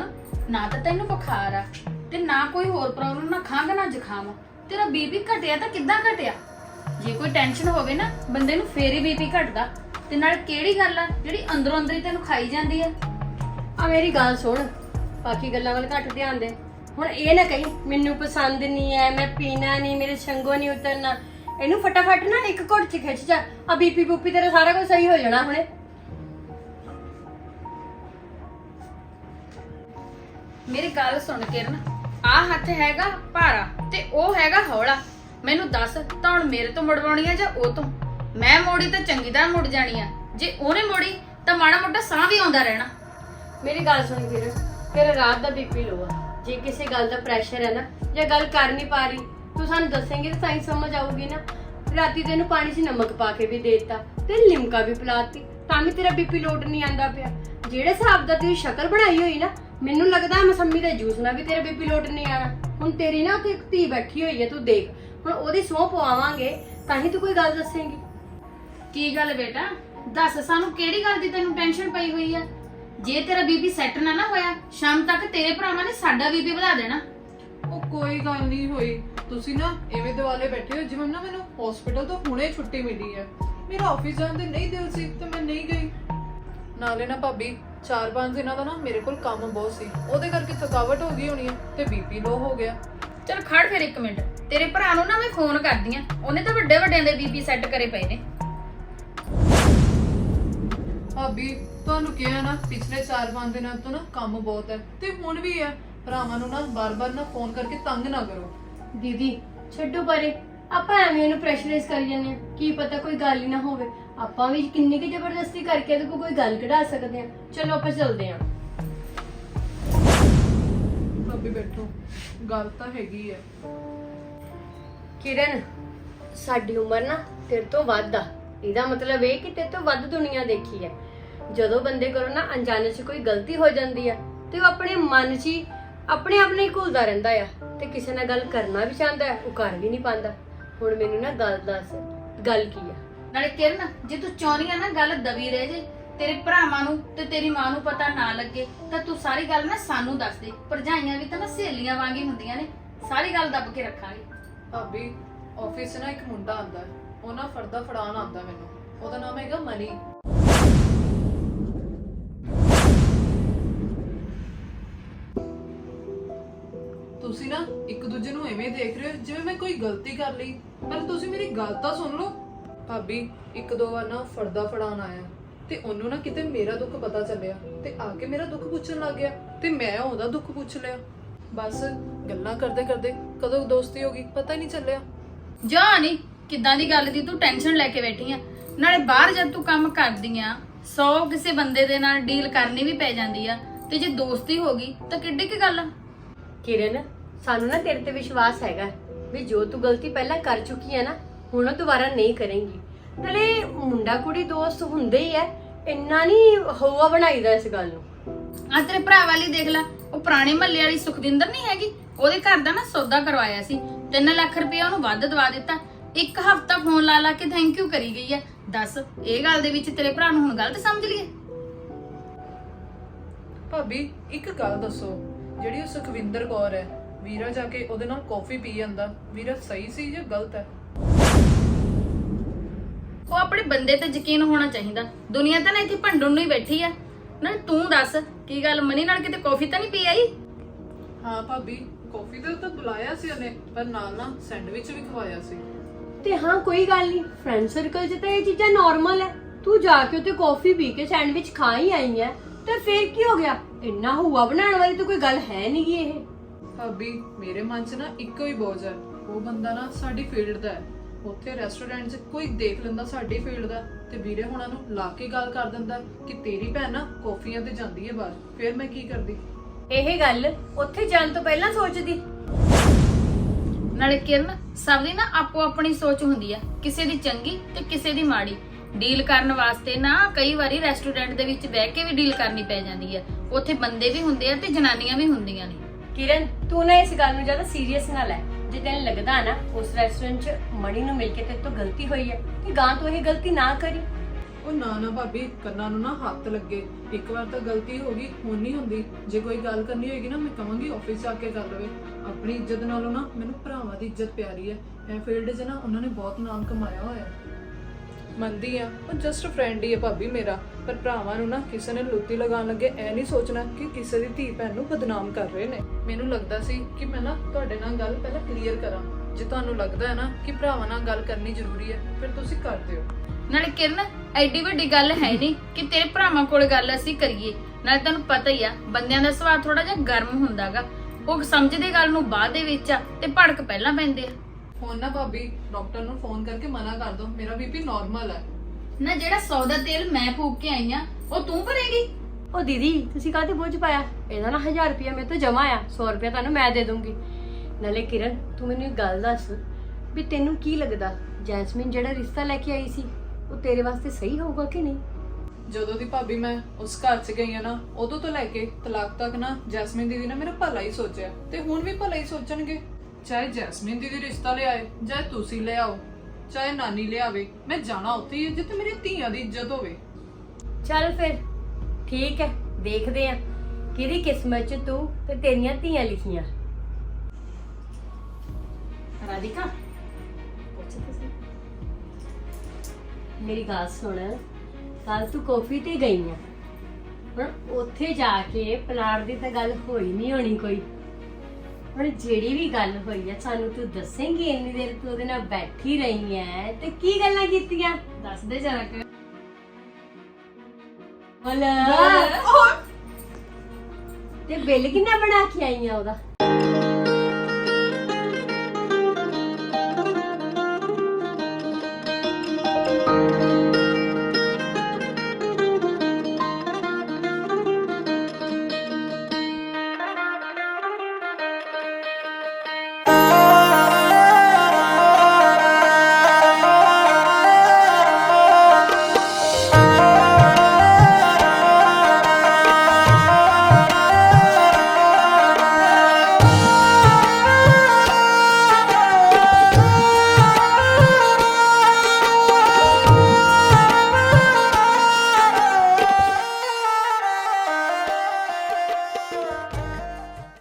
ਨਾ ਤਾਂ ਤੈਨੂੰ ਬੁਖਾਰ ਆ, ਤੇ ਨਾ ਕੋਈ ਹੋਰ ਪ੍ਰੋਬਲਮ ਨਾ ਖੰਘ, ਨਾ ਜ਼ੁਕਾਮ ਤੇਰਾ ਬੀਪੀ ਘਟਿਆ ਤਾਂ ਕਿੱਦਾਂ ਘਟਿਆ? ਜੇ ਕੋਈ ਟੈਨਸ਼ਨ ਹੋਵੇ ਨਾ, ਬੰਦੇ ਨੂੰ ਫੇਰ ਹੀ ਬੀਪੀ ਘਟਦਾ। ਤੇ ਨਾਲ ਕਿਹੜੀ ਗੱਲ ਆ, ਜਿਹੜੀ ਅੰਦਰੋਂ ਅੰਦਰ ਹੀ ਤੈਨੂੰ ਖਾਈ ਜਾਂਦੀ ਆ? ਆ ਮੇਰੀ ਗੱਲ ਸੁਣ, ਬਾਕੀ ਗੱਲਾਂ ਵੱਲ ਘੱਟ ਧਿਆਨ ਦੇ। ਹੁਣ ਇਹ ਨਾ ਕਹੀਂ, ਮੈਨੂੰ ਪਸੰਦ ਨਹੀਂ ਹੈ, ਮੈਂ ਪੀਣਾ ਨਹੀਂ, ਮੇਰੇ ਸੰਗੋ ਨਹੀਂ ਉਤਰਨਾ। ਇਹਨੂੰ ਫਟਾਫਟ ਨਾ ਇੱਕ ਘੁੱਟ ਚ ਖਿੱਚ ਜਾ। ਆ ਬੀਪੀ ਬੂਪੀ ਤੇਰਾ ਸਾਰਾ ਕੁਝ ਸਹੀ ਹੋ ਜਾਣਾ ਹੁਣੇ। ਮੇਰੀ ਗੱਲ ਸੁਣ ਕਿਰਨ ਆ ਹੱਥ ਹੈਗਾ ਭਾਰਾ ਤੇ ਉਹ ਹੈਗਾ ਹੌਲਾ। ਮੈਨੂੰ ਦੱਸ ਤਾਂ ਹੁਣ ਮੇਰੇ ਤੋਂ ਮੁੜਵਾਉਣੀ ਆ ਜਾਂ ਉਹ ਤੋਂ? ਮੈਂ ਮੋੜੀ ਤਾਂ ਚੰਗੀ ਤਰ੍ਹਾਂ ਮੁੜ ਜਾਣੀ ਆ। ਜੇ ਉਹਨੇ ਮੋੜੀ ਤਾਂ ਮਾੜਾ ਮੋਟਾ ਸਾਹ ਵੀ ਆਉਂਦਾ ਰਹਿਣਾ। ਮੇਰੀ ਗੱਲ ਸੁਣ ਵੀਰ ਤੇਰੇ ਰਾਤ ਦਾ ਬੀਪੀ ਲੋ ਆ। ਜੇ ਕਿਸੇ ਗੱਲ ਦਾ ਪ੍ਰੈਸ਼ਰ ਹੈ ਨਾ ਜਾਂ ਗੱਲ ਕਰ ਨਹੀਂ ਪਾ ਰਹੀ ਤੂੰ ਸਾਨੂੰ ਦੱਸੇਂਗੇ ਤਾਂ ਸਾਈ ਸਮਝ ਆਊਗੀ ਨਾ। ਰਾਤੀ ਤੈਨੂੰ ਪਾਣੀ 'ਚ ਨਮਕ ਪਾ ਕੇ ਵੀ ਦੇਤਾ ਤੇ ਲਿਮਕਾ ਵੀ ਪਿਲਾਤੀ ਤਾਂ ਵੀ ਤੇਰਾ ਬੀਪੀ ਲੋਟ ਨਹੀਂ ਆਂਦਾ ਪਿਆ। ਜਿਹੜੇ ਹਿਸਾਬ ਦਾ ਤੇਰੀ ਸ਼ਕਲ ਬਣਾਈ ਹੋਈ ਨਾ, ਮੈਨੂੰ ਲੱਗਦਾ ਮਸੰਮੀ ਦੇ ਜੂਸ ਨਾਲ ਵੀ ਤੇਰਾ ਬੀਪੀ ਲੋਟ ਨਹੀਂ ਆਣਾ। ਹੁਣ ਤੇਰੀ ਨਾ ਉੱਥੇ ਇੱਕ ਧੀ ਬੈਠੀ ਹੋਈ ਹੈ, ਤੂੰ ਦੇਖ। ਹੁਣ ਉਹਦੀ ਸਹੁੰ ਪਵਾਵਾਂਗੇ ਤਾਂ ਹੀ ਤੂੰ ਕੋਈ ਗੱਲ ਦੱਸੇਂਗੀ। ਕੀ ਗੱਲ ਬੇਟਾ? ਦੱਸ, ਸਾਨੂੰ ਕਿਹੜੀ ਗੱਲ ਦੀ ਤੈਨੂੰ ਟੈਨਸ਼ਨ ਪਈ ਹੋਈ ਆ? ਜੇ ਤੇਰਾ ਬੀਬੀ ਸੈੱਟ ਨਾ ਨਾ ਹੋਇਆ, ਸ਼ਾਮ ਤੱਕ ਤੇਰੇ ਭਰਾਵਾਂ ਨੇ ਸਾਡਾ ਬੀਬੀ ਵਧਾ ਦੇਣਾ। ਕੋਈ ਗੱਲ ਨਹੀਂ ਹੋਈ। ਤੁਸੀਂ ਨਾ ਐਵੇਂ ਦਿਵਾਲੇ ਬੈਠੇ ਹੋ ਜਿਵੇਂ ਨਾ ਮੈਨੂੰ ਹਸਪੀਟਲ ਤੋਂ ਹੁਣੇ ਛੁੱਟੀ ਮਿਲੀ ਹੈ। ਮੇਰਾ ਆਫਿਸ ਜਾਣ ਦੇ ਨਹੀਂ ਦਿਲ ਸੀ ਤੇ ਮੈਂ ਨਹੀਂ ਗਈ। ਨਾਲੇ ਨਾ ਭਾਬੀ 4-5 ਦਿਨਾਂ ਦਾ ਨਾ ਮੇਰੇ ਕੋਲ ਕੰਮ ਬਹੁਤ ਸੀ। ਉਹਦੇ ਕਰਕੇ ਥਕਾਵਟ ਹੋ ਗਈ ਹੋਣੀ ਹੈ ਤੇ ਬੀਪੀ ਲੋ ਹੋ ਗਿਆ। ਚਲ ਖੜ ਫਿਰ ਇੱਕ ਮਿੰਟ। ਤੇਰੇ ਭਰਾ ਨੂੰ ਨਾ ਮੈਂ ਫੋਨ ਕਰਦੀ ਆ ਉਹਨੇ ਤਾਂ ਵੱਡੇ ਵੱਡਿਆਂ ਦੇ ਬੀਪੀ ਸੈੱਟ ਕਰੇ ਪਏ ਨੇ। ਭਾਬੀ ਤੁਹਾਨੂੰ ਕਿਹਾ ਨਾ ਪਿਛਲੇ 4-5 ਦਿਨਾਂ ਤੋਂ ਨਾ ਕੰਮ ਬਹੁਤ ਹੈ ਤੇ ਹੁਣ ਵੀ ਹੈ। ਭਰਾਵਾਂ ਨੂੰ ਨਾ ਬਾਰ-ਬਾਰ ਨਾ ਫੋਨ ਕਰਕੇ ਤੰਗ ਨਾ ਕਰੋ। ਦੀਦੀ ਛੱਡੋ ਪਰੇ ਆਪਾਂ ਐਵੇਂ ਉਹਨੂੰ ਪ੍ਰੈਸ਼ਰਾਈਜ਼ ਕਰੀ ਜਾਂਦੇ ਆ ਕੀ ਪਤਾ ਕੋਈ ਗੱਲ ਹੀ ਨਾ ਹੋਵੇ। ਆਪਾਂ ਵੀ ਕਿੰਨੀ ਕਿ ਜ਼ਬਰਦਸਤੀ ਕਰਕੇ ਤੇ ਕੋਈ ਗੱਲ ਕਢਾ ਸਕਦੇ ਆ ਚਲੋ ਆਪਾਂ ਚੱਲਦੇ ਆ ਭਾਬੀ ਬੈਠੋ। ਗੱਲ ਤਾਂ ਹੈਗੀ ਹੈ। ਕਿਰਨ ਸਾਡੀ ਉਮਰ ਨਾ ਤੇਰੇ ਤੋਂ ਵੱਧ ਆ। ਇਹਦਾ ਮਤਲਬ ਇਹ ਕਿ ਤੇਰੇ ਤੋਂ ਵੱਧ ਦੁਨੀਆ ਦੇਖੀ ਹੈ। ਜਦੋਂ ਬੰਦੇ ਕੋਲੋਂ ਨਾ ਅਣਜਾਣੇ 'ਚ ਕੋਈ ਗਲਤੀ ਹੋ ਜਾਂਦੀ ਆ ਤੇ ਉਹ ਆਪਣੇ ਮਨ 'ਚ ਹੀ ਆਪਣੇ ਆਪ ਨਹੀਂ ਘੁਲਦਾ ਰਹਿੰਦਾ ਆ ਤੇ ਕਿਸੇ ਨਾਲ ਗੱਲ ਕਰਨਾ ਵੀ ਚਾਹੁੰਦਾ ਹੈ, ਉਹ ਕਰ ਵੀ ਨਹੀਂ ਪਾਉਂਦਾ। ਹੁਣ ਮੈਨੂੰ ਨਾ ਗੱਲ ਦੱਸ ਗੱਲ ਕੀ ਆ? ਨਾਲੇ ਕਿਰਨ ਜੇ ਤੂੰ ਚਾਹੁੰਦੀ ਆ ਨਾ ਗੱਲ ਦਬੀ ਰਹਿ ਜੇ ਤੇਰੇ ਭਰਾਵਾਂ ਨੂੰ ਤੇ ਤੇਰੀ ਮਾਂ ਨੂੰ ਪਤਾ ਨਾ ਲੱਗੇ ਤਾਂ ਤੂੰ ਸਾਰੀ ਗੱਲ ਨਾ ਸਾਨੂੰ ਦੱਸ ਦੇ। ਭਰਜਾਈਆਂ ਵੀ ਤਾਂ ਨਾ ਸਹੇਲੀਆਂ ਵਾਂਗੀ ਹੁੰਦੀਆਂ ਨੇ ਸਾਰੀ ਗੱਲ ਦੱਬ ਕੇ ਰੱਖਾਂਗੇ। ਭਾਬੀ ਆਫਿਸ 'ਚ ਨਾ ਇੱਕ ਮੁੰਡਾ ਆਂਦਾ ਹੈ ਉਹ ਨਾ ਫਰਦਾ ਫੜਾਣ ਆਂਦਾ ਮੈਨੂੰ। ਉਹਦਾ ਨਾਮ ਹੈਗਾ ਮਨੀ। ਤੁਸੀਂ ਨਾ ਇੱਕ ਦੂਜੇ ਨੂੰ ਐਵੇਂ ਦੇਖ ਰਹੇ ਹੋ ਜਿਵੇਂ ਮੈਂ ਕੋਈ ਗਲਤੀ ਕਰ ਲਈ। ਪਰ ਤੁਸੀਂ ਮੇਰੀ ਗੱਲ ਤਾਂ ਸੁਣ ਲਓ। ਭਾਬੀ ਇੱਕ ਦੋ ਵਾਰ ਨਾ ਫਰਦਾ ਫੜਾਣ ਆਇਆ। ਤੇ ਉਹਨੂੰ ਨਾ ਕਿਤੇ ਮੇਰਾ ਦੁੱਖ ਪਤਾ ਚੱਲਿਆ ਤੇ ਆ ਕੇ ਮੇਰਾ ਦੁੱਖ ਪੁੱਛਣ ਲੱਗ ਗਿਆ ਤੇ ਮੈਂ ਉਹਦਾ ਦੁੱਖ ਪੁੱਛ ਲਿਆ। ਬਸ ਗੱਲਾਂ ਕਰਦੇ ਕਰਦੇ ਕਦੋਂ ਦੋਸਤੀ ਹੋ ਗਈ ਪਤਾ ਹੀ ਨਹੀਂ ਚੱਲਿਆ। ਜਾ ਨਹੀਂ ਕਿੱਦਾਂ ਦੀ ਗੱਲ ਦੀ ਤੂੰ ਟੈਨਸ਼ਨ ਲੈ ਕੇ ਬੈਠੀ ਆ। ਨਾਲੇ ਬਾਹਰ ਜਦ ਤੂੰ ਕੰਮ ਕਰਦੀ ਆ 100 ਕਿਸੇ ਬੰਦੇ ਦੇ ਨਾਲ ਡੀਲ ਕਰਨੀ ਵੀ ਪੈ ਜਾਂਦੀ ਆ। ਤੇ ਜੇ ਦੋਸਤੀ ਹੋ ਗਈ ਤਾਂ ਕਿੱਡੀ ਕੀ ਗੱਲ ਆ? ਕਿਰਨ ਸਾਨੂੰ ਨਾ ਤੇਰੇ ਤੇ ਵਿਸ਼ਵਾਸ ਹੈਗਾ ਵੀ ਜੋ ਤੂੰ ਗਲਤੀ ਪਹਿਲਾਂ ਕਰ ਚੁੱਕੀ ਹੈ ਨਾ ਹੁਣ ਉਹ ਦੁਬਾਰਾ ਨਹੀਂ ਕਰੇਂਗੀ। ਨਾਲੇ ਮੁੰਡਾ ਕੁੜੀ ਦੋਸਤ ਹੁੰਦੇ ਹੀ ਐ ਇੰਨਾ ਨਹੀਂ ਹਵਾ ਬਣਾਈਦਾ ਇਸ ਗੱਲ ਨੂੰ। ਆ ਤੇਰੇ ਭਰਾ ਵਾਲੀ ਦੇਖ ਲੈ ਉਹ ਪੁਰਾਣੇ ਮਹੱਲੇ ਵਾਲੀ ਸੁਖਦਿੰਦਰ ਨਹੀਂ ਹੈਗੀ? ਉਹਦੇ ਘਰ ਦਾ ਨਾ ਸੌਦਾ ਕਰਵਾਇਆ ਸੀ 3 ਲੱਖ ਰੁਪਏ ਉਹਨੂੰ ਵੱਧ ਦਵਾ ਦਿੱਤਾ। ਇੱਕ ਹਫਤਾ ਫੋਨ ਲਾ ਲਾ ਕੇ ਥੈਂਕ ਯੂ ਕਰੀ ਗਈ ਹੈ ਦੱਸ ਇਹ ਗੱਲ ਦੇ ਵਿੱਚ ਤੇਰੇ ਭਰਾ ਨੂੰ ਹੁਣ ਗਲਤ ਸਮਝ ਲਈਏ? ਭਾਬੀ ਇੱਕ ਗੱਲ ਦੱਸੋ ਜਿਹੜੀ ਉਹ ਸੁਖਵਿੰਦਰ ਕੌਰ ਹੈ ਵੀਰਾ ਜਾ ਕੇ ਉਹਦੇ ਨਾਲ ਕਾਫੀ ਪੀ ਜਾਂਦਾ। ਵੀਰਾ ਸਹੀ ਸੀ ਜਾਂ ਗਲਤ ਹੈ? ਉਹ ਆਪਣੇ ਬੰਦੇ ਤੇ ਯਕੀਨ ਹੋਣਾ ਚਾਹੀਦਾ। ਦੁਨੀਆ ਤਾਂ ਨਾ ਇੱਥੇ ਭੰਡਣ ਨੂੰ ਹੀ ਬੈਠੀ ਆ। ਨਾ ਤੂੰ ਦੱਸ ਕੀ ਗੱਲ ਮਨੀ ਨਾਲ ਕਿਤੇ ਕਾਫੀ ਤਾਂ ਨਹੀਂ ਪੀ ਆਈ? ਹਾਂ ਭਾਬੀ ਕਾਫੀ ਤੇ ਤਾਂ ਬੁਲਾਇਆ ਸੀ ਉਹਨੇ ਪਰ ਨਾਲ ਨਾ ਸੈਂਡਵਿਚ ਵੀ ਖਵਾਇਆ ਸੀ। ਤੇ ਹਾਂ ਕੋਈ ਗੱਲ ਨਹੀਂ। ਫਰੈਂਡ ਸਰਕਲ 'ਚ ਤਾਂ ਇਹ ਚੀਜ਼ਾਂ ਨਾਰਮਲ ਐ ਤੂੰ ਜਾ ਕੇ ਉੱਤੇ ਕਾਫੀ ਪੀ ਕੇ ਸੈਂਡਵਿਚ ਖਾ ਹੀ ਆਈ ਐ ਤੇ ਫੇਰ ਕੀ ਹੋ ਗਿਆ? ਇੰਨਾ ਹੁਆ ਬਣਾਉਣ ਵਾਲੀ ਤਾਂ ਕੋਈ ਗੱਲ ਹੈ ਨਹੀਂਗੀ ਇਹ। ਭਾਬੀ, ਮੇਰੇ ਮਨ 'ਚ ਨਾ ਇੱਕੋ ਹੀ ਬੋਝ ਹੈ। ਉਹ ਬੰਦਾ ਨਾ ਸਾਡੀ ਫੀਲਡ ਦਾ ਹੈ। ਉੱਥੇ ਰੈਸਟੋਰੈਂਟ 'ਚ ਕੋਈ ਦੇਖ ਲੈਂਦਾ ਸਾਡੀ ਫੀਲਡ ਦਾ ਤੇ ਵੀਰੇ ਹੁਣਾਂ ਨੂੰ ਲਾ ਕੇ ਗੱਲ ਕਰ ਦਿੰਦਾ ਕਿ ਤੇਰੀ ਭੈਣ ਨਾ ਕਾਫੀਆਂ ਤੇ ਜਾਂਦੀ ਹੈ ਬਾਹਰ। ਫਿਰ ਮੈਂ ਕੀ ਕਰਦੀ? ਇਹ ਗੱਲ ਉੱਥੇ ਜਾਣ ਤੋਂ ਪਹਿਲਾਂ ਸੋਚਦੀ। ਨਾਲੇ ਕਿਰਨ, ਸਭ ਦੀ ਨਾ ਆਪੋ ਆਪਣੀ ਸੋਚ ਹੁੰਦੀ ਆ। ਕਿਸੇ ਦੀ ਚੰਗੀ ਤੇ ਕਿਸੇ ਦੀ ਮਾੜੀ। ਡੀਲ ਕਰਨ ਵਾਸਤੇ ਨਾ ਕਈ ਵਾਰੀ ਰੈਸਟੋਰੈਂਟ ਦੇ ਵਿੱਚ ਬਹਿ ਕੇ ਵੀ ਡੀਲ ਕਰਨੀ ਪੈ ਜਾਂਦੀ ਹੈ ਉੱਥੇ ਬੰਦੇ ਵੀ ਹੁੰਦੇ ਆ ਤੇ ਜਨਾਨੀਆਂ ਵੀ ਹੁੰਦੀਆਂ ਨੇ। ਕਿਰਨ, ਤੂੰ ਨਾ ਇਸ ਗੱਲ ਨੂੰ ਜ਼ਿਆਦਾ ਸੀਰੀਅਸ ਨਾ ਲੈ। ਜੇ ਤੈਨੂੰ ਲੱਗਦਾ ਨਾ ਉਸ ਰੈਸਟੋਰੈਂਟ 'ਚ ਮਣੀ ਨੂੰ ਮਿਲ ਕੇ ਤੇਰੇ ਤੋਂ ਗਲਤੀ ਹੋਈ ਹੈ, ਤੇ ਗਾਂ ਤੋਂ ਇਹ ਗਲਤੀ ਨਾ ਕਰੀ। ਉਹ ਨਾ ਨਾ ਭਾਬੀ, ਕੰਨਾਂ ਨੂੰ ਨਾ ਹੱਥ ਲੱਗੇ। ਇੱਕ ਵਾਰ ਤਾਂ ਗਲਤੀ ਹੋ ਗਈ, ਹੁਣ ਨਹੀਂ ਹੁੰਦੀ। ਜੇ ਕੋਈ ਗੱਲ ਕਰਨੀ ਹੋਏਗੀ ਨਾ, ਮੈਂ ਕਹਾਂਗੀ ਆਫਿਸ ਜਾ ਕੇ ਕਰ ਲਵੇ। ਆਪਣੀ ਇੱਜ਼ਤ ਨਾਲੋਂ ਨਾ ਮੈਨੂੰ ਭਰਾਵਾਂ ਦੀ ਇੱਜ਼ਤ ਪਿਆਰੀ ਹੈ। ਇਹ ਫੀਲਡ 'ਚ ਨਾ ਉਹਨਾਂ ਨੇ ਬਹੁਤ ਨਾਮ ਕਮਾਇਆ ਹੋਇਆ ਹੈ। ਮੰਨਦੀ ਆ ਉਹ ਜਸਟ ਫਰੈਂਡ ਹੀ ਹੈ ਭਾਬੀ ਮੇਰਾ। ਪਰ ਭਰਾਵਾਂ ਨੂੰ ਨਾ ਕਿਸੇ ਨੇ ਲੁੱਤੀ ਲਗਾਉਣ ਲੱਗੇ ਐ ਨਹੀਂ ਸੋਚਣਾ ਕਿ ਕਿਸੇ ਦੀ ਧੀ ਭੈਣ ਨੂੰ ਬਦਨਾਮ ਕਰ ਰਹੇ ਨੇ। ਮੈਨੂੰ ਲੱਗਦਾ ਸੀ ਕਿ ਮੈਂ ਨਾ ਤੁਹਾਡੇ ਨਾਲ ਗੱਲ ਪਹਿਲਾਂ ਕਲੀਅਰ ਕਰਾਂ। ਜੇ ਤੁਹਾਨੂੰ ਲੱਗਦਾ ਹੈ ਨਾ ਕਿ ਭਰਾਵਾਂ ਨਾਲ ਗੱਲ ਕਰਨੀ ਜ਼ਰੂਰੀ ਹੈ, ਫਿਰ ਤੁਸੀਂ ਕਰ ਦਿਓ। ਨਾਲੇ ਕਿਰਨ, ਐਡੀ ਵੱਡੀ ਗੱਲ ਹੈ ਨਹੀਂ ਕਿ ਤੇਰੇ ਭਰਾਵਾਂ ਕੋਲ ਗੱਲ ਅਸੀਂ ਕਰੀਏ। ਨਾਲੇ ਤੈਨੂੰ ਪਤਾ ਹੀ ਆ, ਬੰਦਿਆਂ ਦਾ ਸੁਭਾਅ ਥੋੜਾ ਜਿਹਾ ਗਰਮ ਹੁੰਦਾਗਾ। ਉਹ ਸਮਝਦੇ ਗੱਲ ਨੂੰ ਬਾਅਦ ਦੇ ਵਿੱਚ ਆ ਤੇ ਭੜਕ ਪਹਿਲਾਂ ਪੈਂਦੇ ਆ। ਹੁਣ ਨਾ ਭਾਬੀ ਡਾਕਟਰ ਨੂੰ ਫੋਨ ਕਰਕੇ ਮਨਾ ਕਰ ਦੋ ਮੇਰਾ ਬੀਪੀ ਨਾਰਮਲ ਹੈ ਨਾ ਜਿਹੜਾ ਸੌ ਦਾ ਤੇਲ ਮੈਂ ਫੂਕ ਕੇ ਆਈ ਆ ਉਹ ਤੂੰ ਭਰੇਗੀ? ਉਹ ਦੀਦੀ ਤੁਸੀਂ ਕਾਹਤੇ ਬੋਝ ਪਾਇਆ? ਇਹਦਾ ਨਾ 1000 ਰੁਪਇਆ ਮੇਰੇ ਤੋਂ ਜਮਾ ਆ 100 ਰੁਪਇਆ ਤੁਹਾਨੂੰ ਮੈਂ ਦੇ ਦੂੰਗੀ। ਨਾਲੇ ਕਿਰਨ ਤੂੰ ਮੈਨੂੰ ਇੱਕ ਗੱਲ ਦੱਸ ਵੀ ਤੈਨੂੰ ਕੀ ਲੱਗਦਾ ਜੈਸਮਿਨ ਜਿਹੜਾ ਰਿਸ਼ਤਾ ਲੈ ਕੇ ਆਈ ਸੀ ਉਹ ਤੇਰੇ ਵਾਸਤੇ ਸਹੀ ਹੋਊਗਾ ਕਿ ਨਹੀਂ? ਜਦੋਂ ਦੀ ਭਾਬੀ ਮੈਂ ਉਸ ਘਰ 'ਚ ਗਈ ਆ ਨਾ ਉਦੋਂ ਤੋਂ ਲੈ ਕੇ ਤਲਾਕ ਤੱਕ ਨਾ ਜੈਸਮੀਨ ਦੀਦੀ ਨੇ ਮੇਰਾ ਭਲਾ ਹੀ ਸੋਚਿਆ ਤੇ ਹੁਣ ਵੀ ਭਲਾ ਹੀ ਸੋਚਣਗੇ। ਚਾਹੇ ਜੈਸਮੀਨ ਦੀਦੀ ਰਿਸ਼ਤਾ ਲਿਆਏ, ਚਾਹੇ ਤੁਸੀਂ ਲਿਆਓ, ਚਾਹੇ ਨਾਨੀ ਲਿਆਵੇ, ਮੈਂ ਜਾਣਾ ਉੱਥੇ ਹੀ ਹੈ ਜਿੱਥੇ ਮੇਰੀ ਧੀਆਂ ਦੀ ਇੱਜ਼ਤ ਹੋਵੇ। ਚੱਲ ਫਿਰ, ਠੀਕ ਹੈ, ਦੇਖਦੇ ਆ ਕਿਹਦੀ ਕਿਸਮਤ 'ਚ ਤੂੰ ਤੇ ਤੇਰੀਆਂ ਧੀਆਂ ਲਿਖੀਆਂ। ਰਾਧਿਕਾ, ਪੁੱਛ ਤੁਸੀਂ ਮੇਰੀ ਗੱਲ ਸੁਣ ਕੱਲ ਤੂੰ ਕਾਫੀ ਤੇ ਗਈ ਆ। ਹੁਣ ਉੱਥੇ ਜਾ ਕੇ ਪਲਾਟ ਦੀ ਤਾਂ ਗੱਲ ਹੋਈ ਨਹੀਂ ਹੋਣੀ ਕੋਈ। ਹੁਣ ਜਿਹੜੀ ਵੀ ਗੱਲ ਹੋਈ ਆ ਸਾਨੂੰ ਤੂੰ ਦੱਸੇਂਗੀ ਇੰਨੀ ਦੇਰ ਤੂੰ ਉਹਦੇ ਨਾਲ ਬੈਠੀ ਰਹੀ ਐ ਤੇ ਕੀ ਗੱਲਾਂ ਕੀਤੀਆਂ? ਦੱਸ ਦੇ ਜਰਾ ਕਿ। ਬੋਲ। ਤੇ ਬਿੱਲ ਕਿੰਨਾ ਬਣਾ ਕੇ ਆਈ ਆ ਉਹਦਾ?